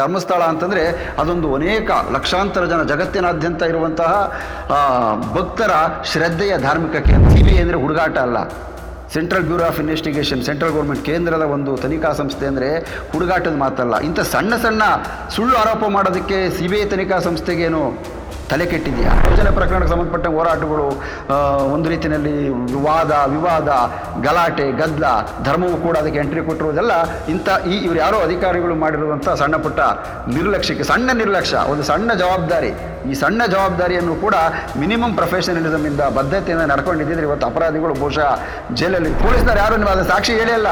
ಧರ್ಮಸ್ಥಳ ಅಂತಂದರೆ ಅದೊಂದು ಅನೇಕ ಲಕ್ಷಾಂತರ ಜನ ಜಗತ್ತಿನಾದ್ಯಂತ ಇರುವಂತಹ ಭಕ್ತರ ಶ್ರದ್ಧೆಯ ಧಾರ್ಮಿಕ ಕೇಂದ್ರ. ಸಿ ಬಿ ಅಂದರೆ ಹುಡುಗಾಟ ಅಲ್ಲ. Central bureau of investigation, central government ಕೇಂದ್ರದ ಒಂದು ತನಿಖಾ ಸಂಸ್ಥೆ ಅಂದರೆ ಹುಡುಗಾಟದ ಮಾತಲ್ಲ. ಇಂಥ ಸಣ್ಣ ಸಣ್ಣ ಸುಳ್ಳು ಆರೋಪ ಮಾಡೋದಕ್ಕೆ ಸಿ ಬಿ ಐ ತನಿಖಾ ಸಂಸ್ಥೆಗೇನು ತಲೆ ಕೆಟ್ಟಿದೆಯಾ? ಯೋಜನೆ ಪ್ರಕರಣಕ್ಕೆ ಸಂಬಂಧಪಟ್ಟ ಹೋರಾಟಗಳು ಒಂದು ರೀತಿಯಲ್ಲಿ ವಾದ, ವಿವಾದ, ಗಲಾಟೆ ಗದ್ದಲ ಧರ್ಮವು ಕೂಡ ಅದಕ್ಕೆ ಎಂಟ್ರಿ ಕೊಟ್ಟಿರುವುದೆಲ್ಲ ಇಂಥ ಈ ಇವರು ಯಾರೋ ಅಧಿಕಾರಿಗಳು ಮಾಡಿರುವಂಥ ಸಣ್ಣ ಪುಟ್ಟ ನಿರ್ಲಕ್ಷ್ಯಕ್ಕೆ ಸಣ್ಣ ನಿರ್ಲಕ್ಷ್ಯ, ಒಂದು ಸಣ್ಣ ಜವಾಬ್ದಾರಿ. ಈ ಸಣ್ಣ ಜವಾಬ್ದಾರಿಯನ್ನು ಕೂಡ ಮಿನಿಮಮ್ ಪ್ರೊಫೆಷನಲಿಸಮಿಂದ ಬದ್ಧತೆಯಿಂದ ನಡ್ಕೊಂಡಿದ್ದಿದ್ರೆ ಇವತ್ತು ಅಪರಾಧಿಗಳು ಬಹುಶಃ ಜೈಲಲ್ಲಿ ಪೊಲೀಸ್ನವ್ರು ಯಾರು ನೀವು ಅದು ಸಾಕ್ಷಿ ಹೇಳಿಲ್ಲ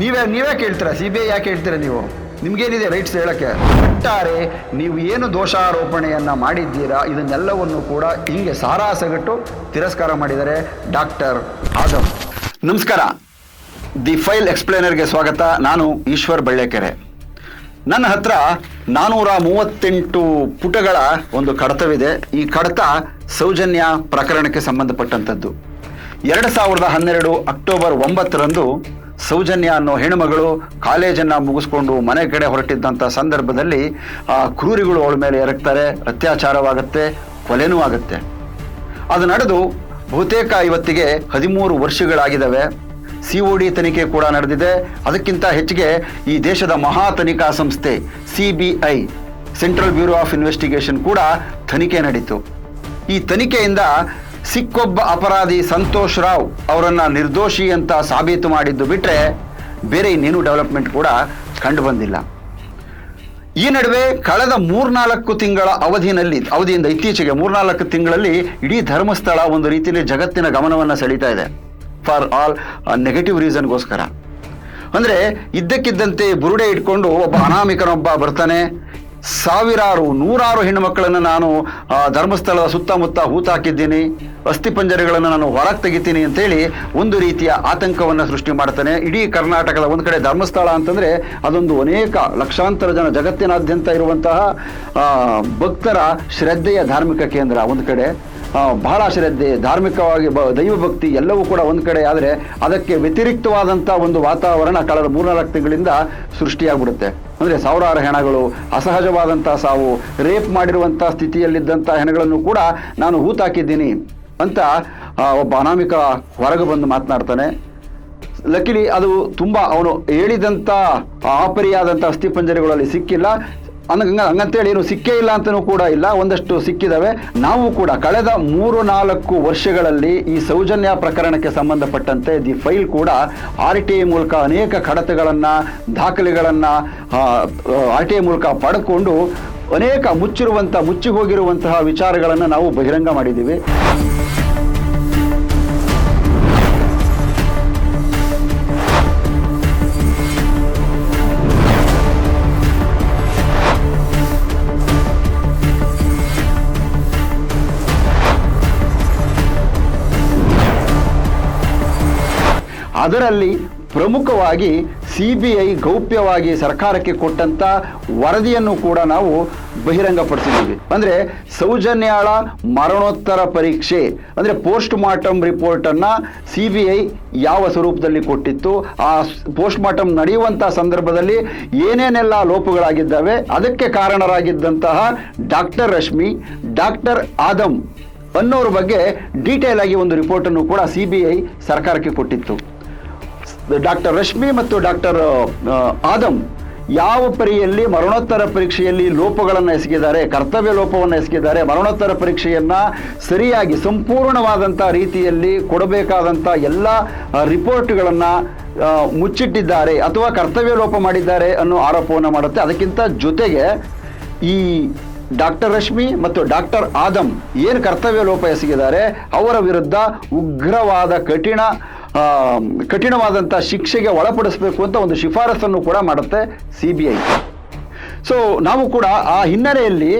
ನೀವೇ ನೀವೇ ಕೇಳ್ತೀರಾ? ಸಿ ಬಿ ಐ ಯಾಕೆ ಹೇಳ್ತೀರಾ ನೀವು? ನಿಮ್ಗೇನಿದೆ ರೈಟ್ಸ್ ಹೇಳಕ್ಕೆ? ಒಟ್ಟಾರೆ ನೀವು ಏನು ದೋಷಾರೋಪಣೆಯನ್ನು ಮಾಡಿದ್ದೀರಾ, ಇದನ್ನೆಲ್ಲವನ್ನು ಕೂಡ ಹಿಂಗೆ ಸಾರಾಸಗಟ್ಟು ತಿರಸ್ಕಾರ ಮಾಡಿದರೆ ಡಾಕ್ಟರ್ ಆದಮ್ ನಮಸ್ಕಾರ. ದಿ ಫೈಲ್ ಎಕ್ಸ್ಪ್ಲೇನರ್ಗೆ ಸ್ವಾಗತ. ನಾನು ಈಶ್ವರ್ ಬಳ್ಳೇಕೆರೆ. ನನ್ನ ಹತ್ರ ನಾನೂರ ಮೂವತ್ತೆಂಟು ಪುಟಗಳ ಒಂದು ಕಡತವಿದೆ. ಈ ಕಡತ ಸೌಜನ್ಯ ಪ್ರಕರಣಕ್ಕೆ ಸಂಬಂಧಪಟ್ಟಂಥದ್ದು ಎರಡು ಸಾವಿರದ ಹನ್ನೆರಡು ಅಕ್ಟೋಬರ್ ಒಂಬತ್ತರಂದು ಸೌಜನ್ಯ ಅನ್ನೋ ಹೆಣ್ಣುಮಗಳು ಕಾಲೇಜನ್ನು ಮುಗಿಸ್ಕೊಂಡು ಮನೆ ಕಡೆ ಹೊರಟಿದ್ದಂಥ ಸಂದರ್ಭದಲ್ಲಿ ಆ ಕ್ರೂರಿಗಳು ಅವಳ ಮೇಲೆ ಎರಗ್ತಾರೆ, ಅತ್ಯಾಚಾರವಾಗುತ್ತೆ, ಕೊಲೆನೂ ಆಗುತ್ತೆ. ಅದು ನಡೆದು ಬಹುತೇಕ ಇವತ್ತಿಗೆ ಹದಿಮೂರು ವರ್ಷಗಳಾಗಿದ್ದಾವೆ. ಸಿ ಒ ಡಿ ತನಿಖೆ ಕೂಡ ನಡೆದಿದೆ. ಅದಕ್ಕಿಂತ ಹೆಚ್ಚಿಗೆ ಈ ದೇಶದ ಮಹಾ ತನಿಖಾ ಸಂಸ್ಥೆ C B I, central bureau of investigation ಕೂಡ ತನಿಖೆ ನಡೀತು. ಈ ತನಿಖೆಯಿಂದ ಸಿಕ್ಕೊಬ್ಬ ಅಪರಾಧಿ ಸಂತೋಷ್ ರಾವ್ ಅವರನ್ನ ನಿರ್ದೋಷಿ ಅಂತ ಸಾಬೀತು ಮಾಡಿದ್ದು ಬಿಟ್ಟರೆ ಬೇರೆ ಇನ್ನೇನು ಡೆವಲಪ್ಮೆಂಟ್ ಕೂಡ ಕಂಡು ಬಂದಿಲ್ಲ. ಈ ನಡುವೆ ಕಳೆದ ಮೂರ್ನಾಲ್ಕು ತಿಂಗಳ ಅವಧಿನಲ್ಲಿ, ಅವಧಿಯಿಂದ ಇತ್ತೀಚೆಗೆ ಮೂರ್ನಾಲ್ಕು ತಿಂಗಳಲ್ಲಿ ಇಡೀ ಧರ್ಮಸ್ಥಳ ಒಂದು ರೀತಿಯಲ್ಲಿ ಜಗತ್ತಿನ ಗಮನವನ್ನು ಸೆಳೀತಾ ಇದೆ. ಫಾರ್ ಆಲ್ ನೆಗೆಟಿವ್ ರೀಸನ್ಗೋಸ್ಕರ. ಅಂದರೆ ಇದ್ದಕ್ಕಿದ್ದಂತೆ ಬುರುಡೆ ಇಟ್ಕೊಂಡು ಒಬ್ಬ ಅನಾಮಿಕನೊಬ್ಬ ಬರ್ತಾನೆ ಸಾವಿರಾರು ನೂರಾರು ಹೆಣ್ಣುಮಕ್ಕಳನ್ನು ನಾನು ಆ, ಧರ್ಮಸ್ಥಳದ ಸುತ್ತಮುತ್ತ ಹೂತಾಕಿದ್ದೀನಿ. ಅಸ್ಥಿಪಂಜರಗಳನ್ನು ನಾನು ಹೊರಗೆ ತೆಗಿತೀನಿ ಅಂತೇಳಿ ಒಂದು ರೀತಿಯ ಆತಂಕವನ್ನು ಸೃಷ್ಟಿ ಮಾಡ್ತಾನೆ. ಇಡೀ ಕರ್ನಾಟಕದ ಒಂದು ಕಡೆ ಧರ್ಮಸ್ಥಳ ಅಂತಂದರೆ ಅದೊಂದು ಅನೇಕ ಲಕ್ಷಾಂತರ ಜನ ಜಗತ್ತಿನಾದ್ಯಂತ ಇರುವಂತಹ ಭಕ್ತರ ಶ್ರದ್ಧೆಯ ಧಾರ್ಮಿಕ ಕೇಂದ್ರ ಒಂದು ಕಡೆ. ಬಹಳ ಶ್ರದ್ಧೆ ಧಾರ್ಮಿಕವಾಗಿ ಬ ದೈವಭಕ್ತಿ ಎಲ್ಲವೂ ಕೂಡ ಒಂದು ಕಡೆ. ಆದರೆ ಅದಕ್ಕೆ ವ್ಯತಿರಿಕ್ತವಾದಂಥ ಒಂದು ವಾತಾವರಣ ಕಳೆದ ಮೂರ್ನಾಲ್ಕು ತಿಂಗಳಿಂದ ಸೃಷ್ಟಿಯಾಗ್ಬಿಡುತ್ತೆ. ಅಂದರೆ ಸಾವಿರಾರು ಹೆಣಗಳು, ಅಸಹಜವಾದಂಥ ಸಾವು, ರೇಪ್ ಮಾಡಿರುವಂಥ ಸ್ಥಿತಿಯಲ್ಲಿದ್ದಂಥ ಹೆಣಗಳನ್ನು ಕೂಡ ನಾನು ಹೂತಾಕಿದ್ದೀನಿ ಅಂತ ಒಬ್ಬ ಅನಾಮಿಕ ಹೊರಗೆ ಬಂದು ಮಾತನಾಡ್ತಾನೆ. ಲಕ್ಕಿಲಿ ಅದು ತುಂಬ ಅವನು ಹೇಳಿದಂಥ ಆಪರಿಯಾದಂಥ ಅಸ್ಥಿಪಂಜರಗಳಲ್ಲಿ ಸಿಕ್ಕಿಲ್ಲ. ಹಂಗಂತೇಳಿ ಏನು ಸಿಕ್ಕೇ ಇಲ್ಲ ಅಂತಲೂ ಕೂಡ ಇಲ್ಲ. ಒಂದಷ್ಟು ಸಿಕ್ಕಿದಾವೆ. ನಾವು ಕೂಡ ಕಳೆದ ಮೂರು ನಾಲ್ಕು ವರ್ಷಗಳಲ್ಲಿ ಈ ಸೌಜನ್ಯ ಪ್ರಕರಣಕ್ಕೆ ಸಂಬಂಧಪಟ್ಟಂತೆ ದಿ ಫೈಲ್ ಕೂಡ ಆರ್ ಟಿ ಐ ಮೂಲಕ ಅನೇಕ ಕಡತಗಳನ್ನು, ದಾಖಲೆಗಳನ್ನು ಆರ್ ಟಿ ಐ ಮೂಲಕ ಪಡ್ಕೊಂಡು ಅನೇಕ ಮುಚ್ಚಿರುವಂಥ ಮುಚ್ಚಿ ಹೋಗಿರುವಂತಹ ವಿಚಾರಗಳನ್ನು ನಾವು ಬಹಿರಂಗ ಮಾಡಿದ್ದೀವಿ. ಅದರಲ್ಲಿ ಪ್ರಮುಖವಾಗಿ ಸಿ ಬಿ ಐ ಗೌಪ್ಯವಾಗಿ ಸರ್ಕಾರಕ್ಕೆ ಕೊಟ್ಟಂತ ವರದಿಯನ್ನು ಕೂಡ ನಾವು ಬಹಿರಂಗಪಡಿಸಿದ್ದೀವಿ. ಅಂದರೆ ಸೌಜನ್ಯಾಳ ಮರಣೋತ್ತರ ಪರೀಕ್ಷೆ, ಅಂದರೆ ಪೋಸ್ಟ್ ಮಾರ್ಟಮ್ ರಿಪೋರ್ಟನ್ನು ಸಿ ಬಿ ಐ ಯಾವ ಸ್ವರೂಪದಲ್ಲಿ ಕೊಟ್ಟಿತ್ತು, ಆ ಪೋಸ್ಟ್ ಮಾರ್ಟಮ್ ನಡೆಯುವಂಥ ಸಂದರ್ಭದಲ್ಲಿ ಏನೇನೆಲ್ಲ ಲೋಪಗಳಾಗಿದ್ದಾವೆ, ಅದಕ್ಕೆ ಕಾರಣರಾಗಿದ್ದಂತಹ ಡಾಕ್ಟರ್ ರಶ್ಮಿ, ಡಾಕ್ಟರ್ ಆದಮ್ ಅನ್ನೋರ ಬಗ್ಗೆ ಡೀಟೇಲ್ ಆಗಿ ಒಂದು ರಿಪೋರ್ಟನ್ನು ಕೂಡ ಸಿ ಬಿ ಐ ಸರ್ಕಾರಕ್ಕೆ ಕೊಟ್ಟಿತ್ತು. ಡಾಕ್ಟರ್ ರಶ್ಮಿ ಮತ್ತು ಡಾಕ್ಟರ್ ಆದಮ್ ಯಾವ ಪರಿಯಲ್ಲಿ ಮರಣೋತ್ತರ ಪರೀಕ್ಷೆಯಲ್ಲಿ ಲೋಪಗಳನ್ನು ಎಸಗಿದ್ದಾರೆ, ಕರ್ತವ್ಯ ಲೋಪವನ್ನು ಎಸಗಿದ್ದಾರೆ, ಮರಣೋತ್ತರ ಪರೀಕ್ಷೆಯನ್ನು ಸರಿಯಾಗಿ ಸಂಪೂರ್ಣವಾದಂಥ ರೀತಿಯಲ್ಲಿ ಕೊಡಬೇಕಾದಂಥ ಎಲ್ಲ ರಿಪೋರ್ಟ್ಗಳನ್ನು ಮುಚ್ಚಿಟ್ಟಿದ್ದಾರೆ ಅಥವಾ ಕರ್ತವ್ಯ ಲೋಪ ಮಾಡಿದ್ದಾರೆ ಅನ್ನೋ ಆರೋಪವನ್ನು ಮಾಡುತ್ತೆ. ಅದಕ್ಕಿಂತ ಜೊತೆಗೆ ಈ ಡಾಕ್ಟರ್ ರಶ್ಮಿ ಮತ್ತು ಡಾಕ್ಟರ್ ಆದಮ್ ಏನು ಕರ್ತವ್ಯ ಲೋಪ ಎಸಗಿದ್ದಾರೆ, ಅವರ ವಿರುದ್ಧ ಉಗ್ರವಾದ ಕಠಿಣ ಕಠಿಣವಾದಂಥ ಶಿಕ್ಷೆಗೆ ಒಳಪಡಿಸಬೇಕು ಅಂತ ಒಂದು ಶಿಫಾರಸನ್ನು ಕೂಡ ಮಾಡುತ್ತೆ ಸಿ ಬಿ ಐ. ಸೊ ನಾವು ಕೂಡ ಆ ಹಿನ್ನೆಲೆಯಲ್ಲಿ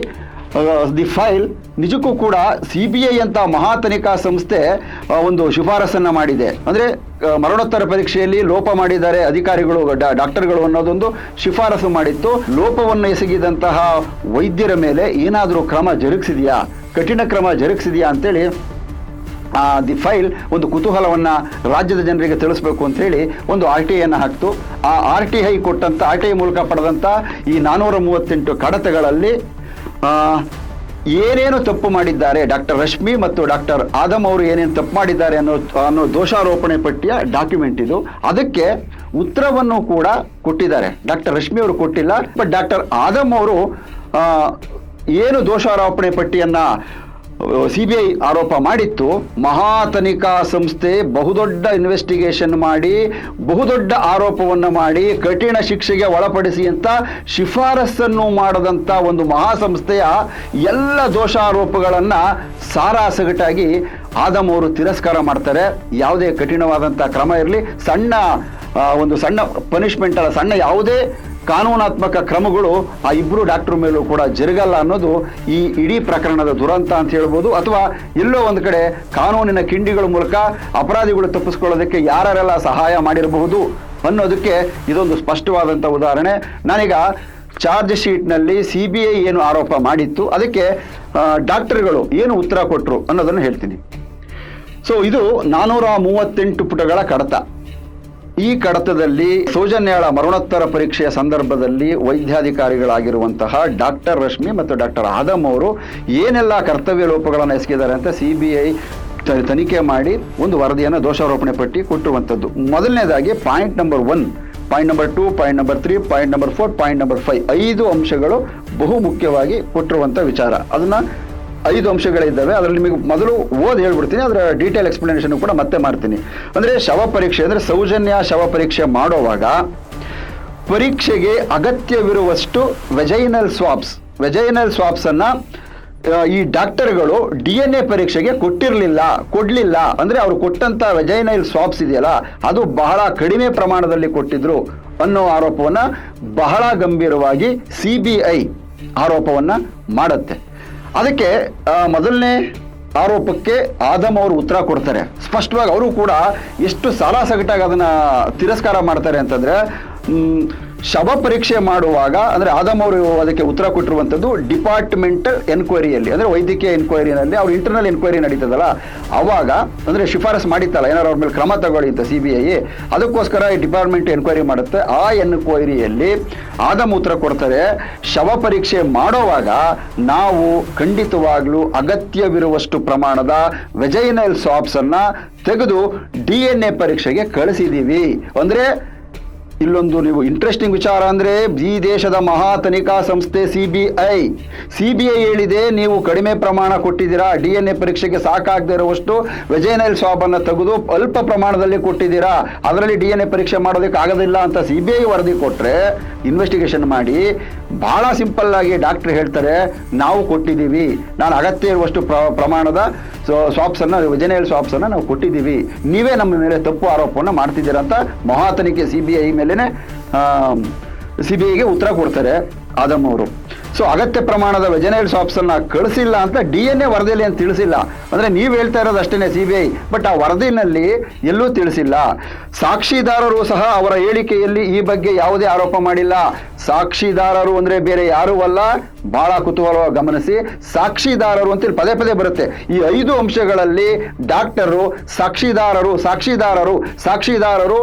ದಿ ಫೈಲ್ ನಿಜಕ್ಕೂ ಕೂಡ ಸಿ ಬಿ ಐ ಅಂತ ಮಹಾ ತನಿಖಾ ಸಂಸ್ಥೆ ಒಂದು ಶಿಫಾರಸನ್ನು ಮಾಡಿದೆ. ಅಂದರೆ ಮರಣೋತ್ತರ ಪರೀಕ್ಷೆಯಲ್ಲಿ ಲೋಪ ಮಾಡಿದ್ದಾರೆ ಅಧಿಕಾರಿಗಳು ಡಾಕ್ಟರ್ಗಳು ಅನ್ನೋದೊಂದು ಶಿಫಾರಸು ಮಾಡಿತ್ತು. ಲೋಪವನ್ನು ಎಸಗಿದಂತಹ ವೈದ್ಯರ ಮೇಲೆ ಏನಾದರೂ ಕ್ರಮ ಜರುಗಿಸಿದೆಯಾ? ಕಠಿಣ ಕ್ರಮ ಜರುಗಿಸಿದೆಯಾ ಅಂತೇಳಿ ದಿ ಫೈಲ್ ಒಂದು ಕುತೂಹಲವನ್ನು ರಾಜ್ಯದ ಜನರಿಗೆ ತಿಳಿಸ್ಬೇಕು ಅಂತ ಹೇಳಿ ಒಂದು ಆರ್ ಟಿ ಐಯನ್ನು ಹಾಕ್ತು. ಆ ಆರ್ ಟಿ ಐ ಕೊಟ್ಟಂಥ ಆರ್ ಟಿ ಐ ಮೂಲಕ ಪಡೆದಂಥ ಈ ನಾನ್ನೂರ ಮೂವತ್ತೆಂಟು ಕಡತಗಳಲ್ಲಿ ಆ, ಏನೇನು ತಪ್ಪು ಮಾಡಿದ್ದಾರೆ ಡಾಕ್ಟರ್ ರಶ್ಮಿ ಮತ್ತು ಡಾಕ್ಟರ್ ಆದಮ್ ಅವರು ಏನೇನು ತಪ್ಪು ಮಾಡಿದ್ದಾರೆ ಅನ್ನೋ ಅನ್ನೋ ದೋಷಾರೋಪಣೆ ಪಟ್ಟಿಯ ಡಾಕ್ಯುಮೆಂಟ್ ಇದು. ಅದಕ್ಕೆ ಉತ್ತರವನ್ನು ಕೂಡ ಕೊಟ್ಟಿದ್ದಾರೆ. ಡಾಕ್ಟರ್ ರಶ್ಮಿ ಅವರು ಕೊಟ್ಟಿಲ್ಲ ಬಟ್ ಡಾಕ್ಟರ್ ಆದಮ್ ಅವರು ಆ, ಏನು ದೋಷಾರೋಪಣೆ ಪಟ್ಟಿಯನ್ನ ಸಿ ಬಿ ಐ ಆರೋಪ ಮಾಡಿತ್ತು. ಮಹಾ ತನಿಖಾ ಸಂಸ್ಥೆ ಬಹುದೊಡ್ಡ ಇನ್ವೆಸ್ಟಿಗೇಷನ್ ಮಾಡಿ, ಬಹುದೊಡ್ಡ ಆರೋಪವನ್ನು ಮಾಡಿ, ಕಠಿಣ ಶಿಕ್ಷೆಗೆ ಒಳಪಡಿಸಿ ಅಂತ ಶಿಫಾರಸನ್ನು ಮಾಡದಂಥ ಒಂದು ಮಹಾಸಂಸ್ಥೆಯ ಎಲ್ಲ ದೋಷಾರೋಪಗಳನ್ನು ಸಾರಾಸಗಟಾಗಿ ಆದಮ್ ಅವರು ತಿರಸ್ಕಾರ ಮಾಡ್ತಾರೆ. ಯಾವುದೇ ಕಠಿಣವಾದಂಥ ಕ್ರಮ ಇರಲಿ. ಸಣ್ಣ ಒಂದು ಸಣ್ಣ ಪನಿಷ್ಮೆಂಟ್ ಅಲ್ಲ, ಸಣ್ಣ ಯಾವುದೇ ಕಾನೂನಾತ್ಮಕ ಕ್ರಮಗಳು ಆ ಇಬ್ಬರು ಡಾಕ್ಟರ್ ಮೇಲೂ ಕೂಡ ಜರುಗಲ್ಲ ಅನ್ನೋದು ಈ ಇಡೀ ಪ್ರಕರಣದ ದುರಂತ ಅಂತ ಹೇಳ್ಬೋದು. ಅಥವಾ ಎಲ್ಲೋ ಒಂದು ಕಡೆ ಕಾನೂನಿನ ಕಿಂಡಿಗಳ ಮೂಲಕ ಅಪರಾಧಿಗಳು ತಪ್ಪಿಸ್ಕೊಳ್ಳೋದಕ್ಕೆ ಯಾರೆಲ್ಲ ಸಹಾಯ ಮಾಡಿರಬಹುದು ಅನ್ನೋದಕ್ಕೆ ಇದೊಂದು ಸ್ಪಷ್ಟವಾದಂಥ ಉದಾಹರಣೆ. ನಾನೀಗ ಚಾರ್ಜ್ ಶೀಟ್ನಲ್ಲಿ ಸಿ ಬಿ ಐ ಏನು ಆರೋಪ ಮಾಡಿತ್ತು, ಅದಕ್ಕೆ ಡಾಕ್ಟರ್ಗಳು ಏನು ಉತ್ತರ ಕೊಟ್ಟರು ಅನ್ನೋದನ್ನು ಹೇಳ್ತೀನಿ. ಸೊ, ಇದು ನಾನೂರ ಮೂವತ್ತೆಂಟು ಪುಟಗಳ ಕಡತ. ಈ ಕಡತದಲ್ಲಿ ಸೌಜನ್ಯಾಳ ಮರಣೋತ್ತರ ಪರೀಕ್ಷೆಯ ಸಂದರ್ಭದಲ್ಲಿ ವೈದ್ಯಾಧಿಕಾರಿಗಳಾಗಿರುವಂತಹ ಡಾಕ್ಟರ್ ರಶ್ಮಿ ಮತ್ತು ಡಾಕ್ಟರ್ ಆದಮ್ ಅವರು ಏನೆಲ್ಲ ಕರ್ತವ್ಯ ಲೋಪಗಳನ್ನು ಎಸಗಿದ್ದಾರೆ ಅಂತ ಸಿ ಬಿ ಐ ತನಿಖೆ ಮಾಡಿ ಒಂದು ವರದಿಯನ್ನು ದೋಷಾರೋಪಣೆ ಪಟ್ಟಿ ಕೊಟ್ಟಿರುವಂಥದ್ದು ಮೊದಲನೇದಾಗಿ point number one point number two point number three point number four point number five ಐದು ಅಂಶಗಳು ಬಹು ಮುಖ್ಯವಾಗಿ ಕೊಟ್ಟಿರುವಂಥ ವಿಚಾರ. ಅದನ್ನು ಐದು ಅಂಶಗಳಿದ್ದಾವೆ ಅದರಲ್ಲಿ ನಿಮಗೆ ಮೊದಲು ಓದಿ ಹೇಳ್ಬಿಡ್ತೀನಿ. ಅದರ ಡೀಟೇಲ್ ಎಕ್ಸ್ಪ್ಲನೇಷನ್ ಕೂಡ ಮತ್ತೆ ಮಾಡ್ತೀನಿ. ಅಂದರೆ ಶವ ಪರೀಕ್ಷೆ ಅಂದರೆ ಸೌಜನ್ಯ ಶವ ಪರೀಕ್ಷೆ ಮಾಡುವಾಗ ಪರೀಕ್ಷೆಗೆ ಅಗತ್ಯವಿರುವಷ್ಟು ವೆಜೈನಲ್ ಸ್ವಾಬ್ಸ್ ವೆಜೈನಲ್ ಸ್ವಾಬ್ಸನ್ನು ಈ ಡಾಕ್ಟರ್ಗಳು ಡಿ ಎನ್ ಎ ಪರೀಕ್ಷೆಗೆ ಕೊಟ್ಟಿರಲಿಲ್ಲ, ಕೊಡಲಿಲ್ಲ. ಅಂದರೆ ಅವರು ಕೊಟ್ಟಂಥ ವೆಜೈನಲ್ ಸ್ವಾಪ್ಸ್ ಇದೆಯಲ್ಲ, ಅದು ಬಹಳ ಕಡಿಮೆ ಪ್ರಮಾಣದಲ್ಲಿ ಕೊಟ್ಟಿದ್ರು ಅನ್ನೋ ಆರೋಪವನ್ನು ಬಹಳ ಗಂಭೀರವಾಗಿ ಸಿ ಬಿ ಐ ಆರೋಪವನ್ನು ಮಾಡುತ್ತೆ. ಅದಕ್ಕೆ ಮೊದಲನೇ ಆರೋಪಕ್ಕೆ ಆದಮ್ ಅವರು ಉತ್ತರ ಕೊಡ್ತಾರೆ. ಸ್ಪಷ್ಟವಾಗಿ ಅವರು ಕೂಡ ಎಷ್ಟು ಸಾಲ ಸಗಟಾಗಿ ಅದನ್ನ ತಿರಸ್ಕಾರ ಮಾಡ್ತಾರೆ ಅಂತಂದ್ರೆ ಶವ ಪರೀಕ್ಷೆ ಮಾಡುವಾಗ, ಅಂದ್ರೆ ಆದಮ್ ಅವರು ಅದಕ್ಕೆ ಉತ್ತರ ಕೊಟ್ಟಿರುವಂಥದ್ದು ಡಿಪಾರ್ಟ್ಮೆಂಟ್ ಎನ್ಕ್ವೈರಿಯಲ್ಲಿ, ಅಂದ್ರೆ ವೈದ್ಯಕೀಯ ಎನ್ಕ್ವೈರಿನಲ್ಲಿ, ಅವ್ರ ಇಂಟರ್ನಲ್ ಎನ್ಕ್ವೈರಿ ನಡೀತದಲ್ಲ, ಅವಾಗ, ಅಂದ್ರೆ ಶಿಫಾರಸ್ ಮಾಡಿತ್ತಲ್ಲ ಏನಾರು ಅವ್ರ ಮೇಲೆ ಕ್ರಮ ತಗೊಳ್ಳಿ ಅಂತ ಸಿ ಬಿ ಐ ಅದಕ್ಕೋಸ್ಕರ ಈ ಡಿಪಾರ್ಟ್ಮೆಂಟ್ ಎನ್ಕ್ವೈರಿ ಮಾಡುತ್ತೆ. ಆ ಎನ್ಕ್ವೈರಿಯಲ್ಲಿ ಆದಮ್ ಉತ್ತರ ಕೊಡ್ತಾರೆ, ಶವ ಪರೀಕ್ಷೆ ಮಾಡೋವಾಗ ನಾವು ಖಂಡಿತವಾಗ್ಲೂ ಅಗತ್ಯವಿರುವಷ್ಟು ಪ್ರಮಾಣದ ವೆಜೈನಲ್ ಸಾಪ್ಸ್ ಅನ್ನ ತೆಗೆದು ಡಿ ಎನ್ ಎ ಪರೀಕ್ಷೆಗೆ ಕಳಿಸಿದೀವಿ. ಅಂದ್ರೆ ಇಲ್ಲೊಂದು ನೀವು ಇಂಟ್ರೆಸ್ಟಿಂಗ್ ವಿಚಾರ ಅಂದ್ರೆ ಈ ದೇಶದ ಮಹಾ ತನಿಖಾ ಸಂಸ್ಥೆ C B I C B I ಹೇಳಿದೆ, ನೀವು ಕಡಿಮೆ ಪ್ರಮಾಣ ಕೊಟ್ಟಿದ್ದೀರಾ ಡಿ ಎನ್ ಎ ಪರೀಕ್ಷೆಗೆ ಸಾಕಾಗದೇ ಇರುವಷ್ಟು ವೆಜೈನೈಲ್ ಸ್ವಾಬ್ ಅನ್ನ ತೆಗೆದು ಅಲ್ಪ ಪ್ರಮಾಣದಲ್ಲಿ ಕೊಟ್ಟಿದ್ದೀರಾ, ಅದರಲ್ಲಿ ಡಿ ಎನ್ ಎ ಪರೀಕ್ಷೆ ಮಾಡೋದಕ್ಕೆ ಆಗೋದಿಲ್ಲ ಅಂತ ಸಿ ಬಿ ಐ ವರದಿ ಕೊಟ್ರೆ ಇನ್ವೆಸ್ಟಿಗೇಷನ್ ಮಾಡಿ. ಬಹಳ ಸಿಂಪಲ್ ಆಗಿ ಡಾಕ್ಟರ್ ಹೇಳ್ತಾರೆ, ನಾವು ಕೊಟ್ಟಿದ್ದೀವಿ, ನಾನು ಅಗತ್ಯ ಇರುವಷ್ಟು ಪ್ರ- ಪ್ರಮಾಣದ ಸ್ವಾಪ್ಸ್ ಅನ್ನ ವೆಜೈನಲ್ ಸ್ವಾಪ್ಸ್ ಅನ್ನ ನಾವು ಕೊಟ್ಟಿದ್ದೀವಿ. ನೀವೇ ನಮ್ಮ ಮೇಲೆ ತಪ್ಪು ಆರೋಪವನ್ನು ಮಾಡ್ತಿದ್ದೀರಾ ಅಂತ ಮಹಾ ತನಿಖೆ ಸಿ ಬಿ ಐ ಮೇಲೇನೆ ಸಿ ಬಿ ಐಗೆ ಉತ್ತರ ಕೊಡ್ತಾರೆ ಆದಮ್ ಅವರು. ಸೊ ಅಗತ್ಯ ಪ್ರಮಾಣದ ವೆಜನೈಲ್ ಶಾಪ್ಸ್ ಅನ್ನ ಕಳಿಸಿಲ್ಲ ಅಂತ ಡಿ ಎನ್ ಎ ವರದಿಯಲ್ಲಿ ಅಂತ ತಿಳಿಸಿಲ್ಲ. ಅಂದ್ರೆ ನೀವು ಹೇಳ್ತಾ ಇರೋದು ಅಷ್ಟೇನೆ ಸಿ ಬಿ ಐ ಬಟ್ ಆ ವರದಿನಲ್ಲಿ ಎಲ್ಲೂ ತಿಳಿಸಿಲ್ಲ. ಸಾಕ್ಷಿದಾರರು ಸಹ ಅವರ ಹೇಳಿಕೆಯಲ್ಲಿ ಈ ಬಗ್ಗೆ ಯಾವುದೇ ಆರೋಪ ಮಾಡಿಲ್ಲ. ಸಾಕ್ಷಿದಾರರು ಅಂದ್ರೆ ಬೇರೆ ಯಾರೂ ಅಲ್ಲ. ಬಹಳ ಕುತೂಹಲ ಗಮನಿಸಿ ಸಾಕ್ಷಿದಾರರು ಅಂತೇಳಿ ಪದೇ ಪದೇ ಬರುತ್ತೆ. ಈ ಐದು ಅಂಶಗಳಲ್ಲಿ ಡಾಕ್ಟರು ಸಾಕ್ಷಿದಾರರು ಸಾಕ್ಷಿದಾರರು ಸಾಕ್ಷಿದಾರರು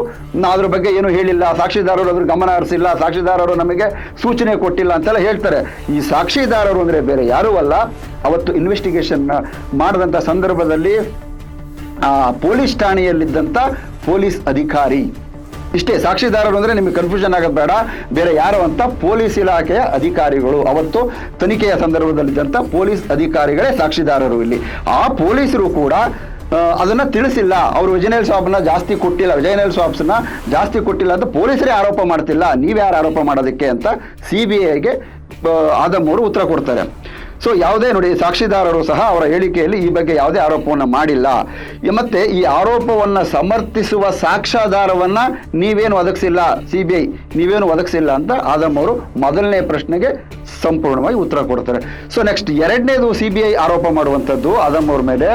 ಅದ್ರ ಬಗ್ಗೆ ಏನು ಹೇಳಿಲ್ಲ. ಸಾಕ್ಷಿದಾರರು ಅದ್ರ ಗಮನ ಹರಿಸಿಲ್ಲ. ಸಾಕ್ಷಿದಾರರು ನಮಗೆ ಸೂಚನೆ ಕೊಟ್ಟಿಲ್ಲ ಅಂತೆಲ್ಲ ಹೇಳ್ತಾರೆ. ಈ ಸಾಕ್ಷಿದಾರರು ಅಂದ್ರೆ ಬೇರೆ ಯಾರೂ ಅಲ್ಲ. ಅವತ್ತು ಇನ್ವೆಸ್ಟಿಗೇಷನ್ ಮಾಡಿದಂಥ ಸಂದರ್ಭದಲ್ಲಿ ಆ, ಪೊಲೀಸ್ ಠಾಣೆಯಲ್ಲಿದ್ದಂಥ ಪೊಲೀಸ್ ಅಧಿಕಾರಿ. ಇಷ್ಟೇ, ಸಾಕ್ಷಿದಾರರು ಅಂದ್ರೆ ನಿಮಗೆ ಕನ್ಫ್ಯೂಷನ್ ಆಗೋದು ಬೇಡ. ಬೇರೆ ಯಾರು ಅಂತ ಪೊಲೀಸ್ ಇಲಾಖೆಯ ಅಧಿಕಾರಿಗಳು. ಅವತ್ತು ತನಿಖೆಯ ಸಂದರ್ಭದಲ್ಲಿದ್ದಂಥ ಪೊಲೀಸ್ ಅಧಿಕಾರಿಗಳೇ ಸಾಕ್ಷಿದಾರರು ಇಲ್ಲಿ. ಆ ಪೊಲೀಸರು ಕೂಡ ಅದನ್ನು ತಿಳಿಸಿಲ್ಲ. ಅವರು ವಿಜಯನಲ್ ಸ್ವಾಬ್ನ ಜಾಸ್ತಿ ಕೊಟ್ಟಿಲ್ಲ. ವಿಜಯನಲ್ ಸ್ವಾಬ್ಸ್ನ ಜಾಸ್ತಿ ಕೊಟ್ಟಿಲ್ಲ ಅಂತ ಪೊಲೀಸರೇ ಆರೋಪ ಮಾಡ್ತಿಲ್ಲ. ನೀವ್ಯಾರು ಆರೋಪ ಮಾಡೋದಕ್ಕೆ ಅಂತ ಸಿ ಬಿ ಐಗೆ ಆದಮ್ಮವರು ಉತ್ತರ ಕೊಡ್ತಾರೆ. ಸೊ ಯಾವುದೇ ನೋಡಿ ಸಾಕ್ಷಿದಾರರು ಸಹ ಅವರ ಹೇಳಿಕೆಯಲ್ಲಿ ಈ ಬಗ್ಗೆ ಯಾವುದೇ ಆರೋಪವನ್ನು ಮಾಡಿಲ್ಲ. ಮತ್ತೆ ಈ ಆರೋಪವನ್ನು ಸಮರ್ಥಿಸುವ ಸಾಕ್ಷ್ಯಾಧಾರವನ್ನು ನೀವೇನು ಒದಗಿಸಿಲ್ಲ ಸಿ ಬಿ ಐ ನೀವೇನು ಒದಗಿಸಿಲ್ಲ ಅಂತ ಆದಮ್ ಅವರು ಮೊದಲನೇ ಪ್ರಶ್ನೆಗೆ ಸಂಪೂರ್ಣವಾಗಿ ಉತ್ತರ ಕೊಡ್ತಾರೆ. ಸೊ ನೆಕ್ಸ್ಟ್ ಎರಡನೇದು ಸಿ ಬಿ ಐ ಆರೋಪ ಮಾಡುವಂಥದ್ದು ಆದಮ್ ಅವ್ರ ಮೇಲೆ.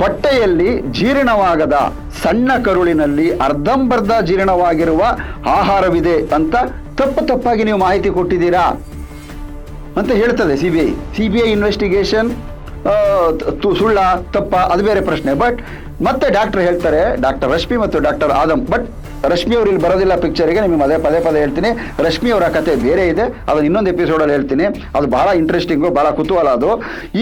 ಹೊಟ್ಟೆಯಲ್ಲಿ ಜೀರ್ಣವಾಗದ ಸಣ್ಣ ಕರುಳಿನಲ್ಲಿ ಅರ್ಧಂಬರ್ಧ ಜೀರ್ಣವಾಗಿರುವ ಆಹಾರವಿದೆ ಅಂತ ತಪ್ಪು ತಪ್ಪಾಗಿ ನೀವು ಮಾಹಿತಿ ಕೊಟ್ಟಿದ್ದೀರಾ? ಅಂತ ಹೇಳ್ತದೆ C B I C B I investigation ಸುಳ್ಳ, ತಪ್ಪ, ಅದು ಬೇರೆ ಪ್ರಶ್ನೆ. ಬಟ್ ಮತ್ತೆ ಡಾಕ್ಟರ್ ಹೇಳ್ತಾರೆ ಡಾಕ್ಟರ್ ರಶ್ಮಿ ಮತ್ತು ಡಾಕ್ಟರ್ ಆದಮ್. ಬಟ್ ರಶ್ಮಿ ಅವರು ಇಲ್ಲಿ ಬರೋದಿಲ್ಲ ಪಿಕ್ಚರಿಗೆ ನಿಮಗೆ ಅದೇ ಪದೇ ಪದೇ ಹೇಳ್ತೀನಿ. ರಶ್ಮಿ ಅವರ ಕತೆ ಬೇರೆ ಇದೆ, ಅದನ್ನ ಇನ್ನೊಂದು ಎಪಿಸೋಡಲ್ಲಿ ಹೇಳ್ತೀನಿ. ಅದು ಭಾಳ ಇಂಟ್ರೆಸ್ಟಿಂಗು ಭಾಳ ಕುತೂಹಲ ಅದು.